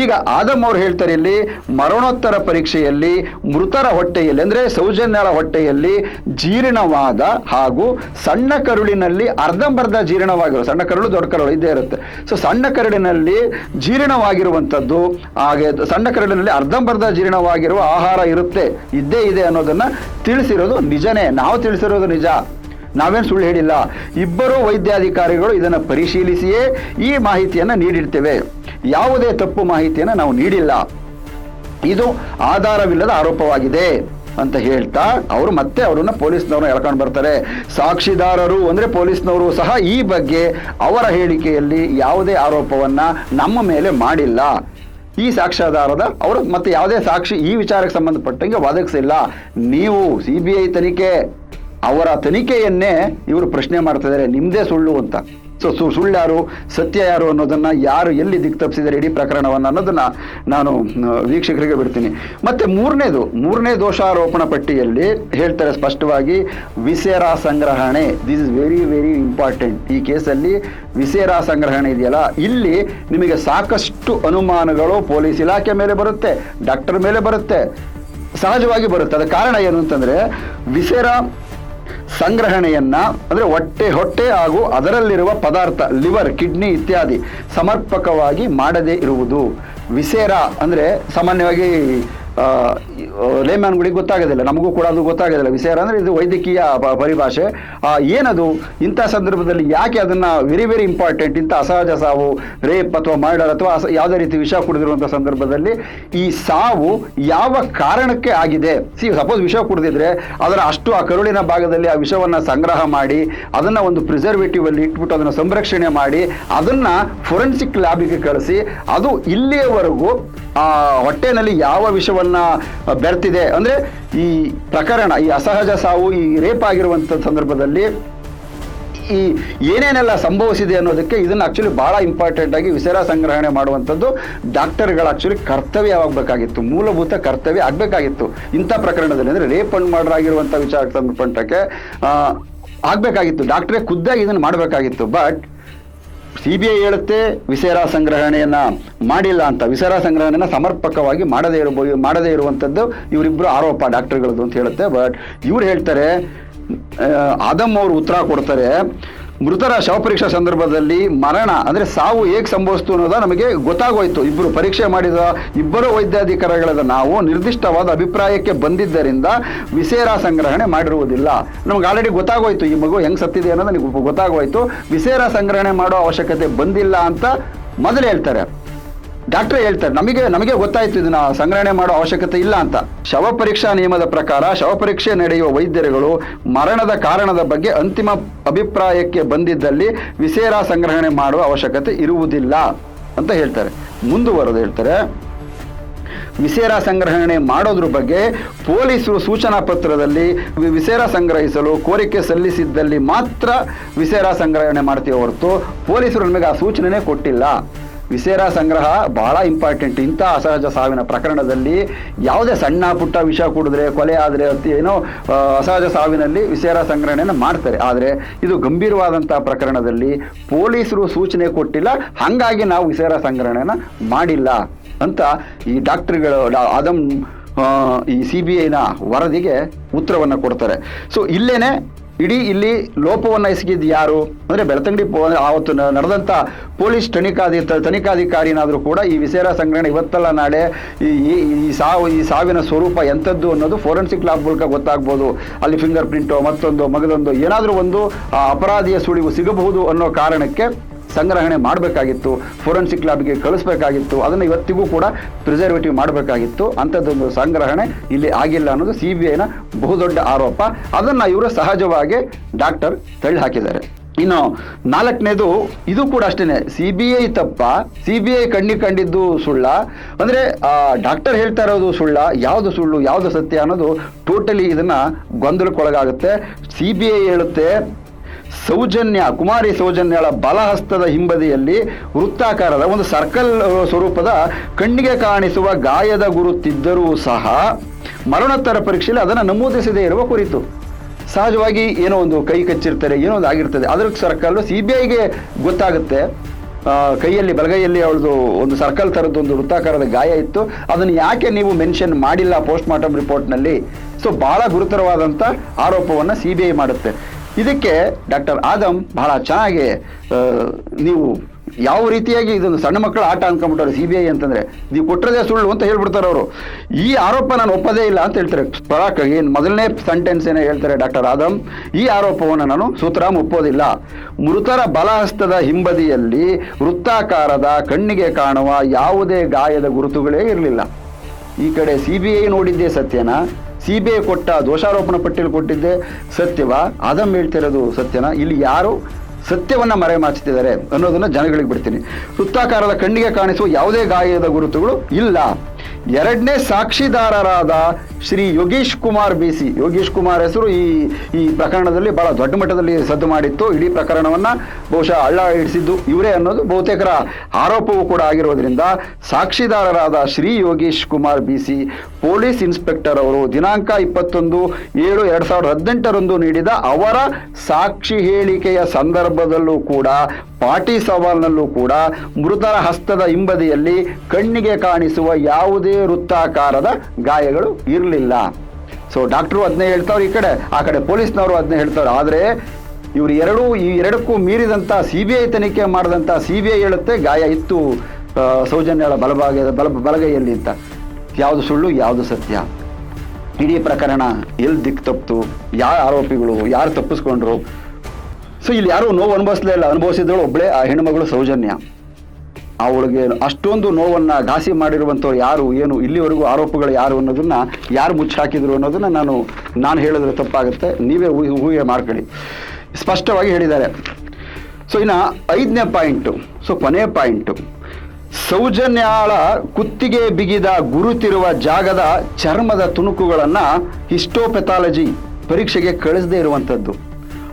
ಈಗ ಆದಮ್ ಅವ್ರು ಹೇಳ್ತಾರೆ ಇಲ್ಲಿ, ಮರಣೋತ್ತರ ಪರೀಕ್ಷೆಯಲ್ಲಿ, ಮೃತರ ಹೊಟ್ಟೆಯಲ್ಲಿ, ಅಂದರೆ ಸೌಜನ್ಯಳ ಹೊಟ್ಟೆಯಲ್ಲಿ ಜೀರ್ಣವಾದ ಹಾಗೂ ಸಣ್ಣ ಕರುಳಿನಲ್ಲಿ ಅರ್ಧಂಬರ್ಧ ಜೀರ್ಣವಾಗಿರೋ ಸಣ್ಣ ಕರುಳು ದೊಡ್ಡ ಕರುಳು ಇದ್ದೇ ಇರುತ್ತೆ. ಸೊ ಸಣ್ಣ ಕರುಳಿನಲ್ಲಿ ಜೀರ್ಣವಾಗಿರುವಂಥದ್ದು ಹಾಗೆ ಸಣ್ಣ ಕರುಳಿನಲ್ಲಿ ಅರ್ಧಂಬರ್ಧ ಜೀರ್ಣವಾಗಿರುವ ಆಹಾರ ಇರುತ್ತೆ, ಇದ್ದೇ ಇದೆ ಅನ್ನೋದನ್ನ ತಿಳಿಸಿರೋದು ನಿಜನೇ. ನಾವು ತಿಳಿಸಿರೋದು ನಿಜ. ನಾವೇನು ಸುಳ್ಳು ಹೇಳಿಲ್ಲ. ಇಬ್ಬರು ವೈದ್ಯಾಧಿಕಾರಿಗಳು ಇದನ್ನು ಪರಿಶೀಲಿಸಿಯೇ ಈ ಮಾಹಿತಿಯನ್ನು ನೀಡಿರ್ತೇವೆ. ಯಾವುದೇ ತಪ್ಪು ಮಾಹಿತಿಯನ್ನು ನಾವು ನೀಡಿಲ್ಲ. ಇದು ಆಧಾರವಿಲ್ಲದ ಆರೋಪವಾಗಿದೆ ಅಂತ ಹೇಳ್ತಾ ಅವರು ಮತ್ತೆ ಅವರನ್ನ ಪೊಲೀಸ್ನವ್ರನ್ನ ಎಳ್ಕೊಂಡು ಬರ್ತಾರೆ. ಸಾಕ್ಷಿದಾರರು ಅಂದ್ರೆ ಪೊಲೀಸ್ನವರು ಸಹ ಈ ಬಗ್ಗೆ ಅವರ ಹೇಳಿಕೆಯಲ್ಲಿ ಯಾವುದೇ ಆರೋಪವನ್ನ ನಮ್ಮ ಮೇಲೆ ಮಾಡಿಲ್ಲ. ಈ ಸಾಕ್ಷ್ಯಾಧಾರದ ಅವರು ಮತ್ತೆ ಯಾವುದೇ ಸಾಕ್ಷಿ ಈ ವಿಚಾರಕ್ಕೆ ಸಂಬಂಧಪಟ್ಟಂಗೆ ಒದಗಿಸಿಲ್ಲ ನೀವು ಸಿ ಬಿ ಐ ತನಿಖೆ ಅವರ ತನಿಖೆಯನ್ನೇ ಇವರು ಪ್ರಶ್ನೆ ಮಾಡ್ತಾ ಇದ್ದಾರೆ ನಿಮ್ದೇ ಸುಳ್ಳು ಅಂತ. ಸೊ ಸು ಸುಳ್ಳು ಯಾರು ಸತ್ಯ ಯಾರು ಅನ್ನೋದನ್ನ ಯಾರು ಎಲ್ಲಿ ದಿಕ್ಕು ತಪ್ಪಿಸಿದ್ದಾರೆ ಇಡೀ ಪ್ರಕರಣವನ್ನು ಅನ್ನೋದನ್ನ ನಾನು ವೀಕ್ಷಕರಿಗೆ ಬಿಡ್ತೀನಿ. ಮತ್ತೆ ಮೂರನೇದು, ಮೂರನೇ ದೋಷಾರೋಪಣ ಪಟ್ಟಿಯಲ್ಲಿ ಹೇಳ್ತಾರೆ ಸ್ಪಷ್ಟವಾಗಿ ವಿಸೇರಾ ಸಂಗ್ರಹಣೆ. This is very very important ಈ ಕೇಸಲ್ಲಿ ವಿಸೇರಾ ಸಂಗ್ರಹಣೆ ಇದೆಯಲ್ಲ? ಇಲ್ಲಿ ನಿಮಗೆ ಸಾಕಷ್ಟು ಅನುಮಾನಗಳು ಪೊಲೀಸ್ ಇಲಾಖೆ ಮೇಲೆ ಬರುತ್ತೆ, ಡಾಕ್ಟರ್ ಮೇಲೆ ಬರುತ್ತೆ. ಸಹಜವಾಗಿ ಬರುತ್ತೆ. ಅದ ಕಾರಣ ಏನು ಅಂತಂದ್ರೆ ವಿಸೇರಾ ಸಂಗ್ರಹಣೆಯನ್ನ, ಅಂದ್ರೆ ಹೊಟ್ಟೆ ಹೊಟ್ಟೆ ಹಾಗೂ ಅದರಲ್ಲಿರುವ ಪದಾರ್ಥ, ಲಿವರ್, ಕಿಡ್ನಿ ಇತ್ಯಾದಿ ಸಮರ್ಪಕವಾಗಿ ಮಾಡದೇ ಇರುವುದು. ವಿಸೇರ ಅಂದ್ರೆ ಸಾಮಾನ್ಯವಾಗಿ ಲೇಮ್ಯಾನ್ಗಳಿಗೆ ಗೊತ್ತಾಗೋದಿಲ್ಲ. ನಮಗೂ ಕೂಡ ಅದು ಗೊತ್ತಾಗೋದಿಲ್ಲ. ವಿಷಯ ಅಂದರೆ ಇದು ವೈದ್ಯಕೀಯ ಪರಿಭಾಷೆ. ಏನದು? ಇಂಥ ಸಂದರ್ಭದಲ್ಲಿ ಯಾಕೆ ಅದನ್ನು ವೆರಿ ವೆರಿ ಇಂಪಾರ್ಟೆಂಟ್ ಇಂಥ ಅಸಹಜ ಸಾವು ರೇಪ್ ಅಥವಾ ಮರ್ಡರ್ ಅಥವಾ ಯಾವುದೇ ರೀತಿ ವಿಷ ಕುಡಿದಿರುವಂಥ ಸಂದರ್ಭದಲ್ಲಿ ಈ ಸಾವು ಯಾವ ಕಾರಣಕ್ಕೆ ಆಗಿದೆ? ಸಿ ಸಪೋಸ್ ವಿಷ ಕುಡಿದಿದ್ರೆ ಅದರ ಅಷ್ಟು ಆ ಕರುಳಿನ ಭಾಗದಲ್ಲಿ ಆ ವಿಷವನ್ನು ಸಂಗ್ರಹ ಮಾಡಿ, ಅದನ್ನು ಒಂದು ಪ್ರಿಸರ್ವೇಟಿವ್ ಅಲ್ಲಿ ಇಟ್ಬಿಟ್ಟು ಅದನ್ನು ಸಂರಕ್ಷಣೆ ಮಾಡಿ, ಅದನ್ನು ಫೊರೆನ್ಸಿಕ್ ಲ್ಯಾಬಿಗೆ ಕಳಿಸಿ, ಅದು ಇಲ್ಲಿಯವರೆಗೂ ಆ ಹೊಟ್ಟೆನಲ್ಲಿ ಯಾವ ವಿಷವನ್ನ ಬೆರ್ತಿದೆ ಅಂದ್ರೆ ಈ ಪ್ರಕರಣ, ಈ ಅಸಹಜ ಸಾವು, ಈ ರೇಪ್ ಆಗಿರುವಂಥ ಸಂದರ್ಭದಲ್ಲಿ ಈ ಏನೇನೆಲ್ಲ ಸಂಭವಿಸಿದೆ ಅನ್ನೋದಕ್ಕೆ ಇದನ್ನ ಆಕ್ಚುಲಿ ಬಹಳ ಇಂಪಾರ್ಟೆಂಟ್ ಆಗಿ ವಿಸರ ಸಂಗ್ರಹಣೆ ಮಾಡುವಂಥದ್ದು ಡಾಕ್ಟರ್ಗಳ ಆಕ್ಚುಲಿ ಕರ್ತವ್ಯವಾಗಬೇಕಾಗಿತ್ತು ಮೂಲಭೂತ ಕರ್ತವ್ಯ ಆಗಬೇಕಾಗಿತ್ತು. ಇಂಥ ಪ್ರಕರಣದಲ್ಲಿ ಅಂದರೆ ರೇಪ್ ಅಂಡ್ ಮರ್ಡರ್ ಆಗಿರುವಂಥ ವಿಚಾರಕ್ಕೆ ಸಂಬಂಧಪಟ್ಟಕ್ಕೆ ಆಗ್ಬೇಕಾಗಿತ್ತು. ಡಾಕ್ಟ್ರೇ ಖುದ್ದಾಗಿ ಇದನ್ನು ಮಾಡಬೇಕಾಗಿತ್ತು. ಬಟ್ ಸಿ ಬಿ ಐ ಹೇಳುತ್ತೆ, ವಿಸೇರ ಸಂಗ್ರಹಣೆಯನ್ನು ಮಾಡಿಲ್ಲ ಅಂತ. ವಿಸೇರ ಸಂಗ್ರಹಣೆಯನ್ನು ಸಮರ್ಪಕವಾಗಿ ಮಾಡದೇ ಇರಬಹುದು ಮಾಡದೇ ಇರುವಂಥದ್ದು ಇವರಿಬ್ಬರು ಆರೋಪ ಡಾಕ್ಟರ್ಗಳದ್ದು ಅಂತ ಹೇಳುತ್ತೆ. ಬಟ್ ಇವ್ರು ಹೇಳ್ತಾರೆ ಆದಮ್ ಅವರು ಉತ್ತರ ಕೊಡ್ತಾರೆ ಮೃತರ ಶವಪರೀಕ್ಷಾ ಸಂದರ್ಭದಲ್ಲಿ ಮರಣ, ಅಂದ್ರೆ ಸಾವು ಹೇಗೆ ಸಂಭವಿಸ್ತು ಅನ್ನೋದ ನಮಗೆ ಗೊತ್ತಾಗೋಯ್ತು. ಇಬ್ಬರು ಪರೀಕ್ಷೆ ಮಾಡಿದ ಇಬ್ಬರು ವೈದ್ಯಾಧಿಕಾರಿಗಳಾದ ನಾವು ನಿರ್ದಿಷ್ಟವಾದ ಅಭಿಪ್ರಾಯಕ್ಕೆ ಬಂದಿದ್ದರಿಂದ ವಿಸೇರ ಸಂಗ್ರಹಣೆ ಮಾಡಿರುವುದಿಲ್ಲ. ನಮ್ಗೆ ಆಲ್ರೆಡಿ ಗೊತ್ತಾಗೋಯ್ತು, ಈ ಮಗು ಹೆಂಗ್ ಸತ್ತಿದೆ ಅನ್ನೋದು ನನಗೆ ಗೊತ್ತಾಗೋಯ್ತು. ವಿಸೇರ ಸಂಗ್ರಹಣೆ ಮಾಡೋ ಅವಶ್ಯಕತೆ ಬಂದಿಲ್ಲ ಅಂತ ಮೊದಲು ಹೇಳ್ತಾರೆ. ಡಾಕ್ಟರ್ ಹೇಳ್ತಾರೆ, ನಮಗೆ ನಮಗೆ ಗೊತ್ತಾಯ್ತು ಇದನ್ನ ಸಂಗ್ರಹಣೆ ಮಾಡೋ ಅವಶ್ಯಕತೆ ಇಲ್ಲ ಅಂತ. ಶವ ಪರೀಕ್ಷಾ ನಿಯಮದ ಪ್ರಕಾರ ಶವ ಪರೀಕ್ಷೆ ನಡೆಯುವ ವೈದ್ಯರುಗಳು ಮರಣದ ಕಾರಣದ ಬಗ್ಗೆ ಅಂತಿಮ ಅಭಿಪ್ರಾಯಕ್ಕೆ ಬಂದಿದ್ದಲ್ಲಿ ವಿಸೇರ ಸಂಗ್ರಹಣೆ ಮಾಡುವ ಅವಶ್ಯಕತೆ ಇರುವುದಿಲ್ಲ ಅಂತ ಹೇಳ್ತಾರೆ. ಮುಂದುವರೆದು ಹೇಳ್ತಾರೆ, ವಿಸೇರ ಸಂಗ್ರಹಣೆ ಮಾಡೋದ್ರ ಬಗ್ಗೆ ಪೊಲೀಸರು ಸೂಚನಾ ಪತ್ರದಲ್ಲಿ ವಿಸೇರ ಸಂಗ್ರಹಿಸಲು ಕೋರಿಕೆ ಸಲ್ಲಿಸಿದ್ದಲ್ಲಿ ಮಾತ್ರ ವಿಸೇರ ಸಂಗ್ರಹಣೆ ಮಾಡ್ತೀವಿ ಹೊರತು ಪೊಲೀಸರು ನಮಗೆ ಆ ಸೂಚನೆ ಕೊಟ್ಟಿಲ್ಲ. ವಿಸೇರ ಸಂಗ್ರಹ ಬಹಳ ಇಂಪಾರ್ಟೆಂಟ್ ಇಂಥ ಅಸಹಜ ಸಾವಿನ ಪ್ರಕರಣದಲ್ಲಿ ಯಾವುದೇ ಸಣ್ಣ ಪುಟ್ಟ ವಿಷ ಕುಡಿದ್ರೆ, ಕೊಲೆ ಆದರೆ, ಅತಿ ಏನೋ ಅಸಹಜ ಸಾವಿನಲ್ಲಿ ವಿಸೇರ ಸಂಗ್ರಹಣೆಯನ್ನು ಮಾಡ್ತಾರೆ. ಆದರೆ ಇದು ಗಂಭೀರವಾದಂಥ ಪ್ರಕರಣದಲ್ಲಿ ಪೊಲೀಸರು ಸೂಚನೆ ಕೊಟ್ಟಿಲ್ಲ. ಹಾಗಾಗಿ ನಾವು ವಿಸೇರ ಸಂಗ್ರಹಣೆಯನ್ನು ಮಾಡಿಲ್ಲ ಅಂತ ಈ ಡಾಕ್ಟರ್ಗಳು ಆದಮ್ ಈ ಸಿ ಬಿ ಐನ ವರದಿಗೆ ಉತ್ತರವನ್ನು ಕೊಡ್ತಾರೆ. ಸೊ ಇಲ್ಲೇನೆ ಇಡೀ ಇಲ್ಲಿ ಲೋಪವನ್ನು ಎಸಗಿದ್ದು ಯಾರು? ಅಂದರೆ ಬೆಳ್ತಂಗಡಿ ಪೋ ಆವತ್ತು ನಡೆದಂಥ ಪೊಲೀಸ್ ತನಿಖಾಧಿ ತನಿಖಾಧಿಕಾರಿನಾದರೂ ಕೂಡ ಈ ವಿಸೇರ ಸಂಗ್ರಹಣೆ ಇವತ್ತಲ್ಲ ನಾಳೆ. ಈ ಈ- ಸಾವು ಈ ಸಾವಿನ ಸ್ವರೂಪ ಎಂಥದ್ದು ಅನ್ನೋದು ಫೋರೆನ್ಸಿಕ್ ಲ್ಯಾಬ್ ಮೂಲಕ ಗೊತ್ತಾಗ್ಬೋದು. ಅಲ್ಲಿ ಫಿಂಗರ್ ಪ್ರಿಂಟು ಮತ್ತೊಂದು ಮಗದೊಂದು ಏನಾದರೂ ಒಂದು ಅಪರಾಧಿಯ ಸುಳಿವು ಸಿಗಬಹುದು ಅನ್ನೋ ಕಾರಣಕ್ಕೆ ಸಂಗ್ರಹಣೆ ಮಾಡಬೇಕಾಗಿತ್ತು ಫೋರೆನ್ಸಿಕ್ ಲ್ಯಾಬ್ಗೆ ಕಳಿಸ್ಬೇಕಾಗಿತ್ತು, ಅದನ್ನು ಇವತ್ತಿಗೂ ಕೂಡ ಪ್ರಿಸರ್ವೇಟಿವ್ ಮಾಡಬೇಕಾಗಿತ್ತು. ಅಂಥದ್ದೊಂದು ಸಂಗ್ರಹಣೆ ಇಲ್ಲಿ ಆಗಿಲ್ಲ ಅನ್ನೋದು ಸಿ ಬಿ ಐನ ಬಹುದೊಡ್ಡ ಆರೋಪ. ಅದನ್ನು ಇವರು ಸಹಜವಾಗಿ ಡಾಕ್ಟರ್ ತಳ್ಳಿ ಹಾಕಿದ್ದಾರೆ ಇನ್ನು ನಾಲ್ಕನೇದು, ಇದು ಕೂಡ ಅಷ್ಟೇನೆ ಸಿ ಬಿ ಐ ತಪ್ಪ ಸಿ ಬಿ ಐ ಕಣ್ಣಿ ಕಂಡಿದ್ದು ಸುಳ್ಳ. ಅಂದರೆ ಡಾಕ್ಟರ್ ಹೇಳ್ತಾ ಇರೋದು ಸುಳ್ಳ, ಯಾವುದು ಸುಳ್ಳು, ಯಾವುದು ಸತ್ಯ ಅನ್ನೋದು ಟೋಟಲಿ ಇದನ್ನು ಗೊಂದಲಕ್ಕೊಳಗಾಗುತ್ತೆ. ಸಿ ಬಿ ಐ ಹೇಳುತ್ತೆ ಸೌಜನ್ಯ, ಕುಮಾರಿ ಸೌಜನ್ಯಳ ಬಲಹಸ್ತದ ಹಿಂಬದಿಯಲ್ಲಿ ವೃತ್ತಾಕಾರದ ಒಂದು ಸರ್ಕಲ್ ಸ್ವರೂಪದ ಕಣ್ಣಿಗೆ ಕಾಣಿಸುವ ಗಾಯದ ಗುರುತಿದ್ದರೂ ಸಹ ಮರಣೋತ್ತರ ಪರೀಕ್ಷೆಯಲ್ಲಿ ಅದನ್ನು ನಮೂದಿಸದೇ ಇರುವ ಕುರಿತು. ಸಹಜವಾಗಿ ಏನೋ ಒಂದು ಕೈ ಕಚ್ಚಿರ್ತಾರೆ, ಏನೋ ಒಂದು ಆಗಿರ್ತದೆ. ಅದ್ರ ಸರ್ಕಲ್ ಸಿ ಬಿ ಐಗೆ ಗೊತ್ತಾಗುತ್ತೆ ಕೈಯಲ್ಲಿ, ಬಲಗೈಯಲ್ಲಿ ಅವಳದು ಒಂದು ಸರ್ಕಲ್ ಥರದ್ದು ಒಂದು ವೃತ್ತಾಕಾರದ ಗಾಯ ಇತ್ತು. ಅದನ್ನು ಯಾಕೆ ನೀವು ಮೆನ್ಷನ್ ಮಾಡಿಲ್ಲ ಪೋಸ್ಟ್ ಮಾರ್ಟಮ್ ರಿಪೋರ್ಟ್ನಲ್ಲಿ? ಸೊ, ಬಹಳ ಗುರುತರವಾದಂಥ ಆರೋಪವನ್ನು ಸಿ ಬಿ ಐ ಮಾಡುತ್ತೆ. ಇದಕ್ಕೆ ಡಾಕ್ಟರ್ ಆದಮ್ ಬಹಳ ಚೆನ್ನಾಗಿ ನೀವು ಯಾವ ರೀತಿಯಾಗಿ ಇದೊಂದು ಸಣ್ಣ ಮಕ್ಕಳ ಆಟ ಅನ್ಕೊಂಡ್ಬಿಟ್ಟವ್ರೆ ಸಿ ಬಿ ಐ ಅಂತಂದ್ರೆ, ನೀವು ಕೊಟ್ಟರೆ ಸುಳ್ಳು ಅಂತ ಹೇಳ್ಬಿಡ್ತಾರೆ ಅವರು. ಈ ಆರೋಪ ನಾನು ಒಪ್ಪದೇ ಇಲ್ಲ ಅಂತ ಹೇಳ್ತಾರೆ. ಪರಾಕ್ ಏನು ಮೊದಲನೇ ಸೆಂಟೆನ್ಸ್ ಏನೇ ಹೇಳ್ತಾರೆ ಡಾಕ್ಟರ್ ಆದಮ್. ಈ ಆರೋಪವನ್ನು ನಾನು ಸೂತ್ರ ಒಪ್ಪೋದಿಲ್ಲ. ಮೃತರ ಬಲಹಸ್ತದ ಹಿಂಬದಿಯಲ್ಲಿ ವೃತ್ತಾಕಾರದ ಕಣ್ಣಿಗೆ ಕಾಣುವ ಯಾವುದೇ ಗಾಯದ ಗುರುತುಗಳೇ ಇರಲಿಲ್ಲ. ಈ ಕಡೆ ಸಿ ಬಿ ಐ ನೋಡಿದ್ದೇ ಸತ್ಯನಾ? ಸಿ ಬಿ ಐ ಕೊಟ್ಟ ದೋಷಾರೋಪಣ ಪಟ್ಟಿಯಲ್ಲಿ ಕೊಟ್ಟಿದ್ದೆ. ಸತ್ಯವಾ? ಅದಮ್ ಹೇಳ್ತಿರೋದು ಸತ್ಯನಾ? ಇಲ್ಲಿ ಯಾರು ಸತ್ಯವನ್ನು ಮರೆಮಾಚುತ್ತಿದ್ದಾರೆ ಅನ್ನೋದನ್ನು ಜನಗಳಿಗೆ ಬಿಡ್ತೀನಿ. ವೃತ್ತಾಕಾರದ ಕಣ್ಣಿಗೆ ಕಾಣಿಸುವ ಯಾವುದೇ ಗಾಯದ ಗುರುತುಗಳು ಇಲ್ಲ. ಎರಡನೇ ಸಾಕ್ಷಿದಾರರಾದ ಶ್ರೀ ಯೋಗೀಶ್ ಕುಮಾರ್ ಬಿ ಸಿ. ಯೋಗೀಶ್ ಕುಮಾರ್ ಹೆಸರು ಈ ಈ ಪ್ರಕರಣದಲ್ಲಿ ಬಹಳ ದೊಡ್ಡ ಮಟ್ಟದಲ್ಲಿ ಸದ್ದು ಮಾಡಿತ್ತು. ಇಡೀ ಪ್ರಕರಣವನ್ನ ಬಹುಶಃ ಹಳ್ಳ ಹಿಡಿಸಿದ್ದು ಇವರೇ ಅನ್ನೋದು ಬಹುತೇಕರ ಆರೋಪವೂ ಕೂಡ ಆಗಿರೋದ್ರಿಂದ ಸಾಕ್ಷಿದಾರರಾದ Shri Yogish Kumar B C police inspector ಅವರು ದಿನಾಂಕ ಇಪ್ಪತ್ತೊಂದು ಏಳು ಎರಡು ಸಾವಿರದ ಹದಿನೆಂಟರಂದು ನೀಡಿದ ಅವರ ಸಾಕ್ಷಿ ಹೇಳಿಕೆಯ ಸಂದರ್ಭದಲ್ಲೂ ಕೂಡ, ಪಾಟಿ ಸವಾಲ್ನಲ್ಲೂ ಕೂಡ ಮೃತರ ಹಸ್ತದ ಹಿಂಬದಿಯಲ್ಲಿ ಕಣ್ಣಿಗೆ ಕಾಣಿಸುವ ಯಾವುದೇ ವೃತ್ತಾಕಾರದ ಗಾಯಗಳು ಇರಲಿಲ್ಲ. ಸೊ ಡಾಕ್ಟ್ರು ಅದನ್ನೇ ಹೇಳ್ತಾವ್ರು ಈ ಕಡೆ, ಆ ಕಡೆ ಪೊಲೀಸ್ನವರು ಅದನ್ನೇ ಹೇಳ್ತಾವ್ರು. ಆದರೆ, ಇವರು ಎರಡೂ, ಈ ಎರಡಕ್ಕೂ ಮೀರಿದಂಥ ಸಿ ಬಿ ಐ ತನಿಖೆ ಮಾಡಿದಂಥ ಸಿ ಬಿ ಐ ಹೇಳುತ್ತೆ, ಗಾಯ ಇತ್ತು ಸೌಜನ್ಯಳ ಬಲಭಾಗದ ಬಲ, ಬಲಗೈಯಲ್ಲಿ ಅಂತ. ಯಾವುದು ಸುಳ್ಳು, ಯಾವುದು ಸತ್ಯ? ಇಡೀ ಪ್ರಕರಣ ಎಲ್ಲಿ ದಿಕ್ಕು ತಪ್ಪಿತು ಯಾರು ಆರೋಪಿಗಳು? ಯಾರು ತಪ್ಪಿಸ್ಕೊಂಡ್ರು? ಸೊ ಇಲ್ಲಿ ಯಾರೂ ನೋವು ಅನುಭವಿಸಲೇ ಇಲ್ಲ. ಅನುಭವಿಸಿದಳು ಒಬ್ಬಳೇ ಆ ಹೆಣ್ಮಗಳು ಸೌಜನ್ಯ. ಅವಳಿಗೆ ಅಷ್ಟೊಂದು ನೋವನ್ನು ಘಾಸಿ ಮಾಡಿರುವಂಥವ್ರು ಯಾರು, ಏನು, ಇಲ್ಲಿವರೆಗೂ ಆರೋಪಗಳು ಯಾರು ಅನ್ನೋದನ್ನ ಯಾರು ಮುಚ್ಚಾಕಿದ್ರು ಅನ್ನೋದನ್ನ ನಾನು ನಾನು ಹೇಳಿದ್ರೆ ತಪ್ಪಾಗುತ್ತೆ. ನೀವೇ ಊಹೆ ಮಾಡ್ಕೊಳ್ಳಿ. ಸ್ಪಷ್ಟವಾಗಿ ಹೇಳಿದ್ದಾರೆ. ಸೊ ಇನ್ನು ಐದನೇ ಪಾಯಿಂಟು ಸೊ ಕೊನೆ ಪಾಯಿಂಟು. ಸೌಜನ್ಯಾಳ ಕುತ್ತಿಗೆ ಬಿಗಿದ ಗುರುತಿರುವ ಜಾಗದ ಚರ್ಮದ ತುಣುಕುಗಳನ್ನು ಹಿಸ್ಟೋಪೆಥಾಲಜಿ ಪರೀಕ್ಷೆಗೆ ಕಳಿಸದೇ ಇರುವಂಥದ್ದು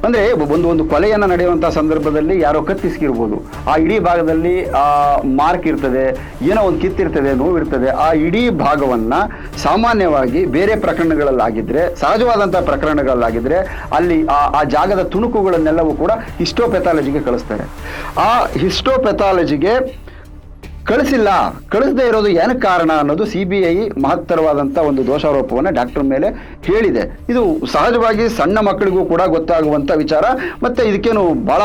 ಅಂದರೆ ಒಂದು ಒಂದು ಕೊಲೆಯನ್ನು ನಡೆಯುವಂಥ ಸಂದರ್ಭದಲ್ಲಿ ಯಾರೋ ಕತ್ತಿಸ್ಕಿರ್ಬೋದು. ಆ ಇಡೀ ಭಾಗದಲ್ಲಿ, ಆ, ಮಾರ್ಕ್ ಇರ್ತದೆ, ಏನೋ ಒಂದು ಕಿತ್ತಿರ್ತದೆ ನೋವಿರ್ತದೆ ಆ ಇಡೀ ಭಾಗವನ್ನು ಸಾಮಾನ್ಯವಾಗಿ ಬೇರೆ ಪ್ರಕರಣಗಳಲ್ಲಾಗಿದ್ದರೆ ಸಹಜವಾದಂಥ ಪ್ರಕರಣಗಳಲ್ಲಾಗಿದ್ದರೆ ಅಲ್ಲಿ ಆ ಆ ಜಾಗದ ತುಣುಕುಗಳನ್ನೆಲ್ಲವೂ ಕೂಡ ಹಿಸ್ಟೋಪೆಥಾಲಜಿಗೆ ಕಳಿಸ್ತಾರೆ. ಆ ಹಿಸ್ಟೋಪೆಥಾಲಜಿಗೆ ಕಳಿಸಿಲ್ಲ, ಕಳಿಸದೇ ಇರೋದು ಏನಕ್ಕೆ ಕಾರಣ ಅನ್ನೋದು ಸಿ ಬಿ ಐ ಮಹತ್ತರವಾದಂಥ ಒಂದು ದೋಷಾರೋಪವನ್ನು ಡಾಕ್ಟರ್ ಮೇಲೆ ಹೇಳಿದೆ. ಇದು ಸಹಜವಾಗಿ ಸಣ್ಣ ಮಕ್ಕಳಿಗೂ ಕೂಡ ಗೊತ್ತಾಗುವಂಥ ವಿಚಾರ. ಮತ್ತು ಇದಕ್ಕೇನು ಭಾಳ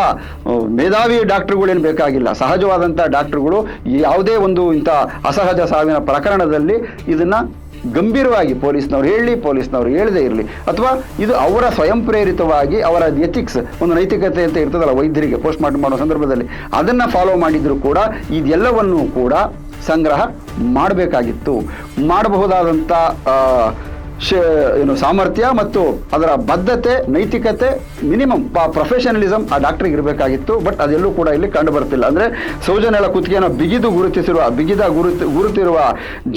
ಮೇಧಾವಿ ಡಾಕ್ಟ್ರುಗಳೇನು ಬೇಕಾಗಿಲ್ಲ. ಸಹಜವಾದಂಥ ಡಾಕ್ಟ್ರುಗಳು ಯಾವುದೇ ಒಂದು ಇಂಥ ಅಸಹಜ ಸಾವಿನ ಪ್ರಕರಣದಲ್ಲಿ ಇದನ್ನು ಗಂಭೀರವಾಗಿ ಪೊಲೀಸ್ನವ್ರು ಹೇಳಿ, ಪೊಲೀಸ್ನವ್ರು ಹೇಳದೇ ಇರಲಿ. ಅಥವಾ ಇದು ಅವರ ಸ್ವಯಂ ಪ್ರೇರಿತವಾಗಿ ಅವರ ಎಥಿಕ್ಸ್ ಒಂದು ನೈತಿಕತೆ ಅಂತ ಇರ್ತದಲ್ಲ ವೈದ್ಯರಿಗೆ ಪೋಸ್ಟ್ ಮಾರ್ಟಮ್ ಮಾಡೋ ಸಂದರ್ಭದಲ್ಲಿ, ಅದನ್ನು ಫಾಲೋ ಮಾಡಿದರೂ ಕೂಡ ಇದೆಲ್ಲವನ್ನೂ ಕೂಡ ಸಂಗ್ರಹ ಮಾಡಬೇಕಾಗಿತ್ತು. ಮಾಡಬಹುದಾದಂಥ ಏನು, ಸಾಮರ್ಥ್ಯ ಮತ್ತು ಅದರ ಬದ್ಧತೆ, ನೈತಿಕತೆ, ಮಿನಿಮಮ್ ಪ್ರೊಫೆಷನಲಿಸಮ್ ಆ ಡಾಕ್ಟರ್ಗೆ ಇರಬೇಕಾಗಿತ್ತು. ಬಟ್ ಅದೆಲ್ಲೂ ಕೂಡ ಇಲ್ಲಿ ಕಂಡು ಬರ್ತಿಲ್ಲ. ಅಂದರೆ ಸೌಜನ್ಯಗಳ ಕುತ್ತಿಗೆಯನ್ನು ಬಿಗಿದು ಗುರುತಿಸಿರುವ, ಬಿಗಿದ ಗುರುತು, ಗುರುತಿರುವ